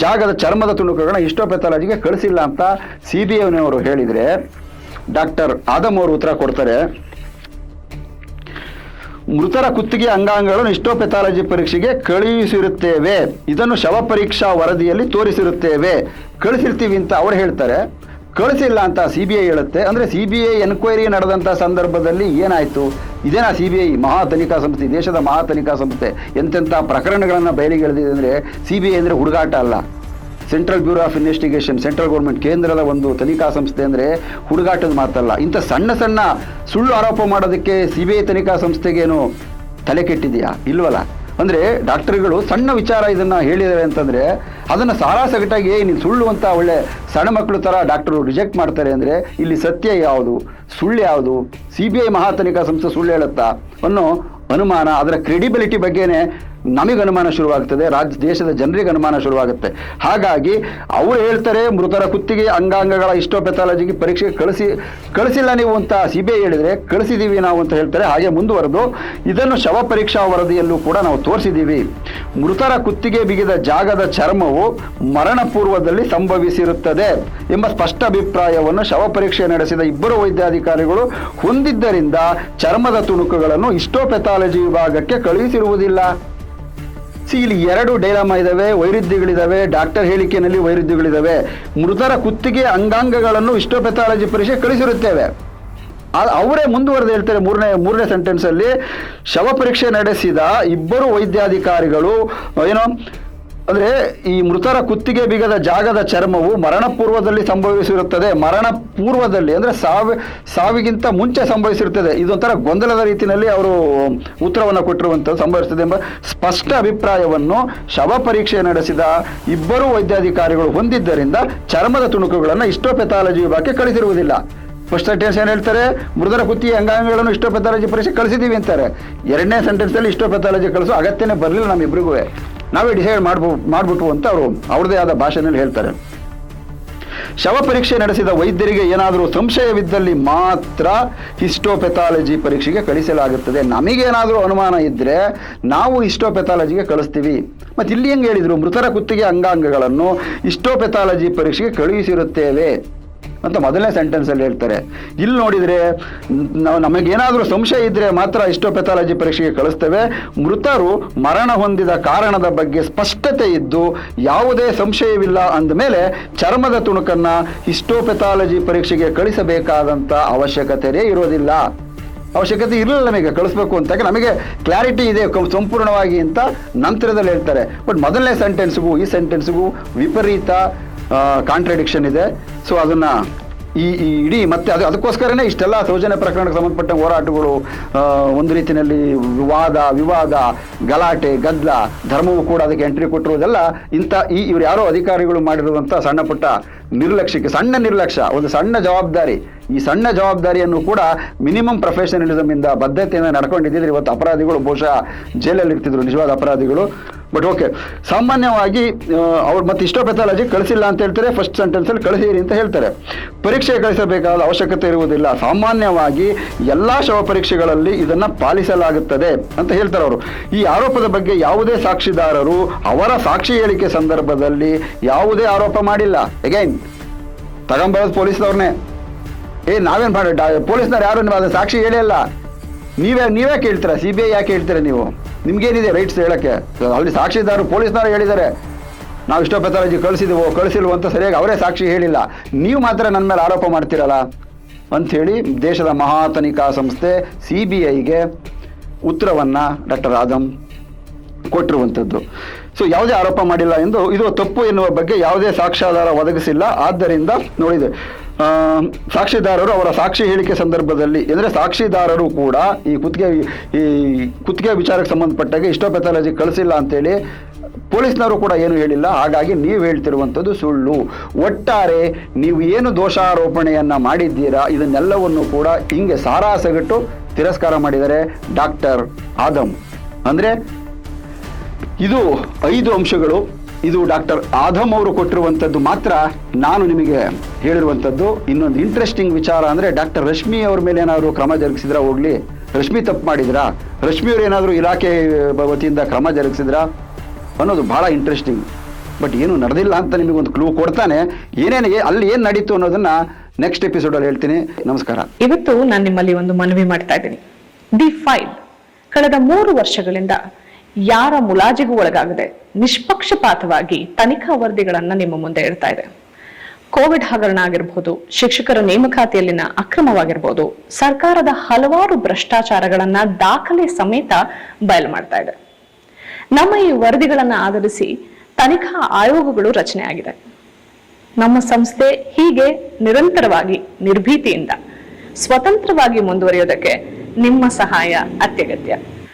ಜಾಗದ ಚರ್ಮದ ತುಣುಕುಗಳನ್ನ ಇಷ್ಟೋಪೆಥಾಲಜಿಗೆ ಕಳಿಸಿಲ್ಲ ಅಂತ ಸಿ ಬಿ ಅವರು ಹೇಳಿದರೆ ಡಾಕ್ಟರ್ ಆದಮ್ ಅವರು ಉತ್ತರ ಕೊಡ್ತಾರೆ. ಮೃತರ ಕುತ್ತಿಗೆ ಅಂಗಾಂಗಗಳನ್ನು ಇಷ್ಟೋಪೆಥಾಲಜಿ ಪರೀಕ್ಷೆಗೆ ಕಳುಹಿಸಿರುತ್ತೇವೆ ಇದನ್ನು ಶವ ಪರೀಕ್ಷಾ ವರದಿಯಲ್ಲಿ ತೋರಿಸಿರುತ್ತೇವೆ. ಕಳಿಸಿರ್ತೀವಿ ಅಂತ ಅವ್ರು ಹೇಳ್ತಾರೆ. ಕಳಿಸಿಲ್ಲ ಅಂತ ಸಿ ಬಿ ಐ ಹೇಳುತ್ತೆ. ಅಂದರೆ ಸಿ ಬಿ ಐ ಎನ್ಕ್ವೈರಿ ನಡೆದಂಥ ಸಂದರ್ಭದಲ್ಲಿ ಏನಾಯಿತು? ಇದೇನಾ ಸಿ ಬಿ ಐ ಮಹಾ ತನಿಖಾ ಸಂಸ್ಥೆ, ದೇಶದ ಮಹಾ ತನಿಖಾ ಸಂಸ್ಥೆ ಎಂತೆಂಥ ಪ್ರಕರಣಗಳನ್ನು ಬಯಲಿಗೆಳೆದಿದೆ ಅಂದರೆ ಸಿ ಬಿ ಐ ಅಂದರೆ ಹುಡುಗಾಟ ಅಲ್ಲ. Central bureau of investigation central government ಕೇಂದ್ರದ ಒಂದು ತನಿಖಾ ಸಂಸ್ಥೆ ಅಂದರೆ ಹುಡುಗಾಟದ ಮಾತಲ್ಲ. ಇಂಥ ಸಣ್ಣ ಸಣ್ಣ ಸುಳ್ಳು ಆರೋಪ ಮಾಡೋದಕ್ಕೆ ಸಿ ಬಿ ಐ ತನಿಖಾ ಸಂಸ್ಥೆಗೇನು ತಲೆ ಕೆಟ್ಟಿದೆಯಾ? ಇಲ್ವಲ್ಲ? ಅಂದರೆ ಡಾಕ್ಟರ್ಗಳು ಸಣ್ಣ ವಿಚಾರ ಇದನ್ನು ಹೇಳಿದ್ದಾರೆ ಅಂತಂದರೆ ಅದನ್ನು ಸಾರಾ ಸಗಟಾಗಿ "ಏ, ನೀನು ಸುಳ್ಳು ಅಂತ ಒಳ್ಳೆ ಸಣ್ಣ ಮಕ್ಕಳು ಥರ ಡಾಕ್ಟರು ರಿಜೆಕ್ಟ್ ಮಾಡ್ತಾರೆ ಅಂದರೆ ಇಲ್ಲಿ ಸತ್ಯ ಯಾವುದು? ಸುಳ್ಳು ಯಾವುದು? ಸಿ ಬಿ ಐ ಮಹಾ ತನಿಖಾ ಸಂಸ್ಥೆ ಸುಳ್ಳು ಹೇಳುತ್ತಾ? ಅನ್ನೋ ಅನುಮಾನ ಅದರ ಕ್ರೆಡಿಬಿಲಿಟಿ ಬಗ್ಗೆನೇ ನಮಗೆ ಅನುಮಾನ ಶುರುವಾಗ್ತದೆ ರಾಜ್ಯ ದೇಶದ ಜನರಿಗೆ ಅನುಮಾನ ಶುರುವಾಗುತ್ತೆ. ಹಾಗಾಗಿ ಅವರು ಹೇಳ್ತಾರೆ, ಮೃತರ ಕುತ್ತಿಗೆ, ಅಂಗಾಂಗಗಳ ಇಷ್ಟೋಪೆಥಾಲಜಿಗೆ ಪರೀಕ್ಷೆಗೆ ಕಳಿಸಿ, ಕಳಿಸಿಲ್ಲ ನೀವು ಅಂತ ಸಿ ಬಿ ಐ ಹೇಳಿದರೆ ಕಳಿಸಿದ್ದೀವಿ ನಾವು ಅಂತ ಹೇಳ್ತಾರೆ, ಹಾಗೆ ಮುಂದುವರೆದು ಇದನ್ನು ಶವ ಪರೀಕ್ಷಾ ವರದಿಯಲ್ಲೂ ಕೂಡ ನಾವು ತೋರಿಸಿದ್ದೀವಿ ಮೃತರ ಕುತ್ತಿಗೆ ಬಿಗಿದ ಜಾಗದ ಚರ್ಮವು ಮರಣ ಪೂರ್ವದಲ್ಲಿ ಸಂಭವಿಸಿರುತ್ತದೆ ಎಂಬ ಸ್ಪಷ್ಟ ಅಭಿಪ್ರಾಯವನ್ನು ಶವ ಪರೀಕ್ಷೆ ನಡೆಸಿದ ಇಬ್ಬರು ವೈದ್ಯಾಧಿಕಾರಿಗಳು ಹೊಂದಿದ್ದರಿಂದ ಚರ್ಮದ ತುಣುಕುಗಳನ್ನು ಇಷ್ಟೋಪೆಥಾಲಜಿ ವಿಭಾಗಕ್ಕೆ ಕಳುಹಿಸಿರುವುದಿಲ್ಲ. ಸಿ ಇಲ್ಲಿ ಎರಡು ಡೈಲಾಮ ಇದಾವೆ, ವೈರುಧ್ಯಗಳಿದಾವೆ, ಡಾಕ್ಟರ್ ಹೇಳಿಕೆಯಲ್ಲಿ ವೈರುಧ್ಯಗಳಿದಾವೆ. ಮೃತರ ಕುತ್ತಿಗೆ ಅಂಗಾಂಗಗಳನ್ನು ಇಷ್ಟೋಪೆಥಾಲಜಿ ಪರೀಕ್ಷೆ ಕಳಿಸಿರುತ್ತೇವೆ. ಅವರೇ ಮುಂದುವರೆದು ಹೇಳ್ತಾರೆ ಮೂರನೇ ಮೂರನೇ ಸೆಂಟೆನ್ಸ್ ಅಲ್ಲಿ, ಶವ ಪರೀಕ್ಷೆ ನಡೆಸಿದ ಇಬ್ಬರು ವೈದ್ಯಾಧಿಕಾರಿಗಳು, ಏನೋ ಅಂದ್ರೆ ಈ ಮೃತರ ಕುತ್ತಿಗೆ ಬಿಗದ ಜಾಗದ ಚರ್ಮವು ಮರಣ ಪೂರ್ವದಲ್ಲಿ ಸಂಭವಿಸಿರುತ್ತದೆ. ಮರಣ ಪೂರ್ವದಲ್ಲಿ ಅಂದ್ರೆ ಸಾವಿ ಸಾವಿಗಿಂತ ಮುಂಚೆ ಸಂಭವಿಸಿರುತ್ತದೆ. ಇದೊಂಥರ ಗೊಂದಲದ ರೀತಿಯಲ್ಲಿ ಅವರು ಉತ್ತರವನ್ನು ಕೊಟ್ಟಿರುವಂಥದ್ದು ಸಂಭವಿಸುತ್ತದೆ ಎಂಬ ಸ್ಪಷ್ಟ ಅಭಿಪ್ರಾಯವನ್ನು ಶವ ಪರೀಕ್ಷೆ ನಡೆಸಿದ ಇಬ್ಬರು ವೈದ್ಯಾಧಿಕಾರಿಗಳು ಹೊಂದಿದ್ದರಿಂದ ಚರ್ಮದ ತುಣುಕುಗಳನ್ನು ಇಷ್ಟೋಪೆಥಾಲಜಿ ವಿಭಾಗಕ್ಕೆ ಕಳಿಸಿರುವುದಿಲ್ಲ. ಫಸ್ಟ್ ಸೆಂಟೆನ್ಸ್ ಏನು ಹೇಳ್ತಾರೆ? ಮೃದರ ಕುತ್ತಿಗೆ ಅಂಗಾಂಗಗಳನ್ನು ಇಷ್ಟೋಪೆಥಾಲಜಿ ಪರೀಕ್ಷೆ ಕಳಿಸಿದ್ದೀವಿ ಅಂತಾರೆ. ಎರಡನೇ ಸೆಂಟೆನ್ಸಲ್ಲಿ ಇಷ್ಟೋಪೆಥಾಲಜಿ ಕಳಿಸೋ ಅಗತ್ಯನೇ ಬರಲಿಲ್ಲ ನಮ್ಮಿಬ್ರಿಗೂ. ನಾವೇ ಡಿಸೈಡ್ ಮಾಡ್ಬೋ ಮಾಡ್ಬಿಟ್ಟು ಅಂತ ಅವರು ಅವ್ರದೇ ಆದ ಭಾಷೆನಲ್ಲಿ ಹೇಳ್ತಾರೆ. ಶವ ಪರೀಕ್ಷೆ ನಡೆಸಿದ ವೈದ್ಯರಿಗೆ ಏನಾದರೂ ಸಂಶಯವಿದ್ದಲ್ಲಿ ಮಾತ್ರ ಹಿಸ್ಟೋಪೆಥಾಲಜಿ ಪರೀಕ್ಷೆಗೆ ಕಳಿಸಲಾಗುತ್ತದೆ. ನಮಗೇನಾದರೂ ಅನುಮಾನ ಇದ್ದರೆ ನಾವು ಹಿಸ್ಟೋಪೆಥಾಲಜಿಗೆ ಕಳಿಸ್ತೀವಿ. ಮತ್ತು ಇಲ್ಲಿ ಹೆಂಗೆ ಹೇಳಿದರು? ಮೃತರ ಕುತ್ತಿಗೆ ಅಂಗಾಂಗಗಳನ್ನು ಹಿಸ್ಟೋಪೆಥಾಲಜಿ ಪರೀಕ್ಷೆಗೆ ಕಳುಹಿಸಿರುತ್ತೇವೆ. ಅಂತ ಮೊದಲನೇ ಸೆಂಟೆನ್ಸಲ್ಲಿ ಹೇಳ್ತಾರೆ. ಇಲ್ಲಿ ನೋಡಿದರೆ, ನಾವು ನಮಗೇನಾದರೂ ಸಂಶಯ ಇದ್ದರೆ ಮಾತ್ರ ಇಷ್ಟೋಪೆಥಾಲಜಿ ಪರೀಕ್ಷೆಗೆ ಕಳಿಸ್ತೇವೆ. ಮೃತರು ಮರಣ ಹೊಂದಿದ ಕಾರಣದ ಬಗ್ಗೆ ಸ್ಪಷ್ಟತೆ ಇದ್ದು, ಯಾವುದೇ ಸಂಶಯವಿಲ್ಲ ಅಂದಮೇಲೆ ಚರ್ಮದ ತುಣುಕನ್ನು ಹಿಸ್ಟೋಪೆಥಾಲಜಿ ಪರೀಕ್ಷೆಗೆ ಕಳಿಸಬೇಕಾದಂಥ ಅವಶ್ಯಕತೆಯೇ ಇರೋದಿಲ್ಲ. ಅವಶ್ಯಕತೆ ಇರಲಿಲ್ಲ ನಮಗೆ, ಕಳಿಸ್ಬೇಕು ಅಂತ. ನಮಗೆ ಕ್ಲಾರಿಟಿ ಇದೆ ಸಂಪೂರ್ಣವಾಗಿ ಅಂತ ನಂತರದಲ್ಲಿ ಹೇಳ್ತಾರೆ. ಬಟ್ ಮೊದಲನೇ ಸೆಂಟೆನ್ಸ್ಗೂ ಈ ಸೆಂಟೆನ್ಸ್ಗೂ ವಿಪರೀತ ಕಾಂಟ್ರಡಿಕ್ಷನ್ ಇದೆ. ಸೊ ಅದನ್ನ ಈ ಈ ಇಡೀ ಮತ್ತೆ ಅದು ಅದಕ್ಕೋಸ್ಕರನೇ ಇಷ್ಟೆಲ್ಲ ಸೌಜನ್ಯ ಪ್ರಕರಣಕ್ಕೆ ಸಂಬಂಧಪಟ್ಟ ಹೋರಾಟಗಳು ಒಂದು ರೀತಿಯಲ್ಲಿ ವಿವಾದ ವಿವಾದ, ಗಲಾಟೆ ಗದ್ದಲ ಧರ್ಮವು ಕೂಡ ಅದಕ್ಕೆ ಎಂಟ್ರಿ ಕೊಟ್ಟಿರುವುದೆಲ್ಲ ಇಂಥ ಈ ಇವರು ಯಾರೋ ಅಧಿಕಾರಿಗಳು ಮಾಡಿರುವಂಥ ಸಣ್ಣ ಪುಟ್ಟ ನಿರ್ಲಕ್ಷ್ಯಕ್ಕೆ, ಸಣ್ಣ ನಿರ್ಲಕ್ಷ್ಯ, ಒಂದು ಸಣ್ಣ ಜವಾಬ್ದಾರಿ. ಈ ಸಣ್ಣ ಜವಾಬ್ದಾರಿಯನ್ನು ಕೂಡ ಮಿನಿಮಮ್ ಪ್ರೊಫೆಷನಲಿಸಮ್ ಇಂದ ಬದ್ಧತೆಯಿಂದ ನಡ್ಕೊಂಡಿದ್ದಿದ್ರೆ ಇವತ್ತು ಅಪರಾಧಿಗಳು ಬಹುಶಃ ಜೈಲಲ್ಲಿ ಇರ್ತಿದ್ರು ನಿಜವಾದ ಅಪರಾಧಿಗಳು. ಬಟ್ ಓಕೆ ಸಾಮಾನ್ಯವಾಗಿ ಅವ್ರು ಮತ್ತೆ ಇಷ್ಟೋಪೆಥಾಲಜಿ ಕಳಿಸಿಲ್ಲ ಅಂತ ಹೇಳ್ತಾರೆ ಫಸ್ಟ್ ಸೆಂಟೆನ್ಸಲ್ಲಿ ಕಳಿಸಿರಿ ಅಂತ ಹೇಳ್ತಾರೆ. ಪರೀಕ್ಷೆ ಕಳಿಸಬೇಕಾದ ಅವಶ್ಯಕತೆ ಇರುವುದಿಲ್ಲ. ಸಾಮಾನ್ಯವಾಗಿ ಎಲ್ಲ ಶವ ಪರೀಕ್ಷೆಗಳಲ್ಲಿ ಇದನ್ನು ಪಾಲಿಸಲಾಗುತ್ತದೆ ಅಂತ ಹೇಳ್ತಾರೆ ಅವರು. ಈ ಆರೋಪದ ಬಗ್ಗೆ ಯಾವುದೇ ಸಾಕ್ಷಿದಾರರು ಅವರ ಸಾಕ್ಷಿ ಹೇಳಿಕೆ ಸಂದರ್ಭದಲ್ಲಿ ಯಾವುದೇ ಆರೋಪ ಮಾಡಿಲ್ಲ. ಅಗೈನ್ ತಗೊಂಬರೋದು ಪೊಲೀಸ್ನವ್ರನ್ನೇ ಏ, ನಾವೇನು ಮಾಡಿ ಪೊಲೀಸ್ನವ್ರು ಯಾರು ಅದನ್ನ ಸಾಕ್ಷಿ ಹೇಳಿಲ್ಲ ನೀವೇ ನೀವೇ ಕೇಳ್ತೀರಾ? ಸಿ ಬಿ ಐ ಯಾಕೆ ಹೇಳ್ತೀರಾ ನೀವು? ನಿಮ್ಗೇನಿದೆ ರೈಟ್ಸ್ ಹೇಳಕ್ಕೆ? ಅಲ್ಲಿ ಸಾಕ್ಷಿದಾರರು ಪೊಲೀಸ್ನವರು ಹೇಳಿದ್ದಾರೆ. ನಾವು ಇಷ್ಟೋಪೆಥಾಲಜಿ ಕಳಿಸಿದೆವು, ಕಳಿಸಿಲ್ವೋ ಅಂತ ಸರಿಯಾಗಿ ಅವರೇ ಸಾಕ್ಷಿ ಹೇಳಿಲ್ಲ. ನೀವು ಮಾತ್ರ ನನ್ನ ಮೇಲೆ ಆರೋಪ ಮಾಡ್ತೀರಲ್ಲ? ಅಂಥೇಳಿ ದೇಶದ ಮಹಾ ತನಿಖಾ ಸಂಸ್ಥೆ ಸಿ ಬಿ ಐಗೆ ಉತ್ತರವನ್ನು ಡಾಕ್ಟರ್ ಆದಮ್ ಕೊಟ್ಟಿರುವಂಥದ್ದು. ಸೊ ಯಾವುದೇ ಆರೋಪ ಮಾಡಿಲ್ಲ ಎಂದು ಇದು ತಪ್ಪು ಎನ್ನುವ ಬಗ್ಗೆ ಯಾವುದೇ ಸಾಕ್ಷ್ಯಾಧಾರ ಒದಗಿಸಿಲ್ಲ. ಆದ್ದರಿಂದ ನೋಡಿದೆ. ಸಾಕ್ಷಿದಾರರು ಅವರ ಸಾಕ್ಷಿ ಹೇಳಿಕೆ ಸಂದರ್ಭದಲ್ಲಿ ಅಂದರೆ ಸಾಕ್ಷಿದಾರರು ಕೂಡ ಈ ಕುತ್ತಿಗೆ ಈ ಕುತ್ತಿಗೆ ವಿಚಾರಕ್ಕೆ ಸಂಬಂಧಪಟ್ಟಾಗೆ ಇಷ್ಟೋಪೆಥಾಲಜಿ ಕಳಿಸಿಲ್ಲ ಅಂತೇಳಿ ಪೊಲೀಸ್ನವರು ಕೂಡ ಏನು ಹೇಳಿಲ್ಲ. ಹಾಗಾಗಿ ನೀವು ಹೇಳ್ತಿರುವಂಥದ್ದು ಸುಳ್ಳು. ಒಟ್ಟಾರೆ ನೀವು ಏನು ದೋಷಾರೋಪಣೆಯನ್ನು ಮಾಡಿದ್ದೀರಾ, ಇದನ್ನೆಲ್ಲವನ್ನು ಕೂಡ ಹಿಂಗೆ ಸಾರಾಸಗಟ್ಟು ತಿರಸ್ಕಾರ ಮಾಡಿದರೆ ಡಾಕ್ಟರ್ ಆದಮ್. ಅಂದರೆ ಇದು ಐದು ಅಂಶಗಳು. ಇದು ಡಾಕ್ಟರ್ ಆಧಮ್ ಅವರು ಕೊಟ್ಟಿರುವಂಥದ್ದು ಮಾತ್ರ ನಾನು ನಿಮಗೆ ಹೇಳಿರುವಂಥದ್ದು ಇನ್ನೊಂದು ಇಂಟ್ರೆಸ್ಟಿಂಗ್ ವಿಚಾರ ಅಂದರೆ ಡಾಕ್ಟರ್ ರಶ್ಮಿ ಅವ್ರ ಮೇಲೆ ಏನಾದರೂ ಕ್ರಮ ಜರುಗಿಸಿದ್ರ? ಹೋಗ್ಲಿ. ರಶ್ಮಿ ತಪ್ಪು ಮಾಡಿದ್ರಾ? ಅವರು ಏನಾದರೂ ಇಲಾಖೆ ವತಿಯಿಂದ ಕ್ರಮ ಜರುಗಿಸಿದ್ರಾ? ಅನ್ನೋದು ಭಾಳ ಇಂಟ್ರೆಸ್ಟಿಂಗ್ ಬಟ್ ಏನು ನಡೆದಿಲ್ಲ ಅಂತ ನಿಮಗೆ ಒಂದು ಕ್ಲೂ ಕೊಡ್ತಾನೆ. ಏನೇನಿಗೆ, ಅಲ್ಲಿ ಏನು ನಡೀತು ಅನ್ನೋದನ್ನ ನೆಕ್ಸ್ಟ್ ಎಪಿಸೋಡಲ್ಲಿ ಹೇಳ್ತೀನಿ. ನಮಸ್ಕಾರ. ಇವತ್ತು ನಾನು ನಿಮ್ಮಲ್ಲಿ ಒಂದು ಮನವಿ ಮಾಡ್ತಾ ಇದ್ದೀನಿ. ದಿ ಫೈಲ್ ಕಳೆದ ಮೂರು ವರ್ಷಗಳಿಂದ ಯಾರ ಮುಲಾಜಿಗೂ ಒಳಗಾಗದೆ ನಿಷ್ಪಕ್ಷಪಾತವಾಗಿ ತನಿಖಾ ವರದಿಗಳನ್ನ ನಿಮ್ಮ ಮುಂದೆ ಇಡ್ತಾ ಇದೆ. ಕೋವಿಡ್ ಹಗರಣ ಆಗಿರಬಹುದು ಶಿಕ್ಷಕರ ನೇಮಕಾತಿಯಲ್ಲಿನ ಅಕ್ರಮವಾಗಿರಬಹುದು ಸರ್ಕಾರದ ಹಲವಾರು ಭ್ರಷ್ಟಾಚಾರಗಳನ್ನ ದಾಖಲೆ ಸಮೇತ ಬಯಲು ಮಾಡ್ತಾ ಇದೆ. ನಮ್ಮ ಈ ವರದಿಗಳನ್ನ ಆಧರಿಸಿ ತನಿಖಾ ಆಯೋಗಗಳು ರಚನೆ ಆಗಿದೆ. ನಮ್ಮ ಸಂಸ್ಥೆ ಹೀಗೆ ನಿರಂತರವಾಗಿ ನಿರ್ಭೀತಿಯಿಂದ ಸ್ವತಂತ್ರವಾಗಿ ಮುಂದುವರಿಯೋದಕ್ಕೆ ನಿಮ್ಮ ಸಹಾಯ ಅತ್ಯಗತ್ಯ.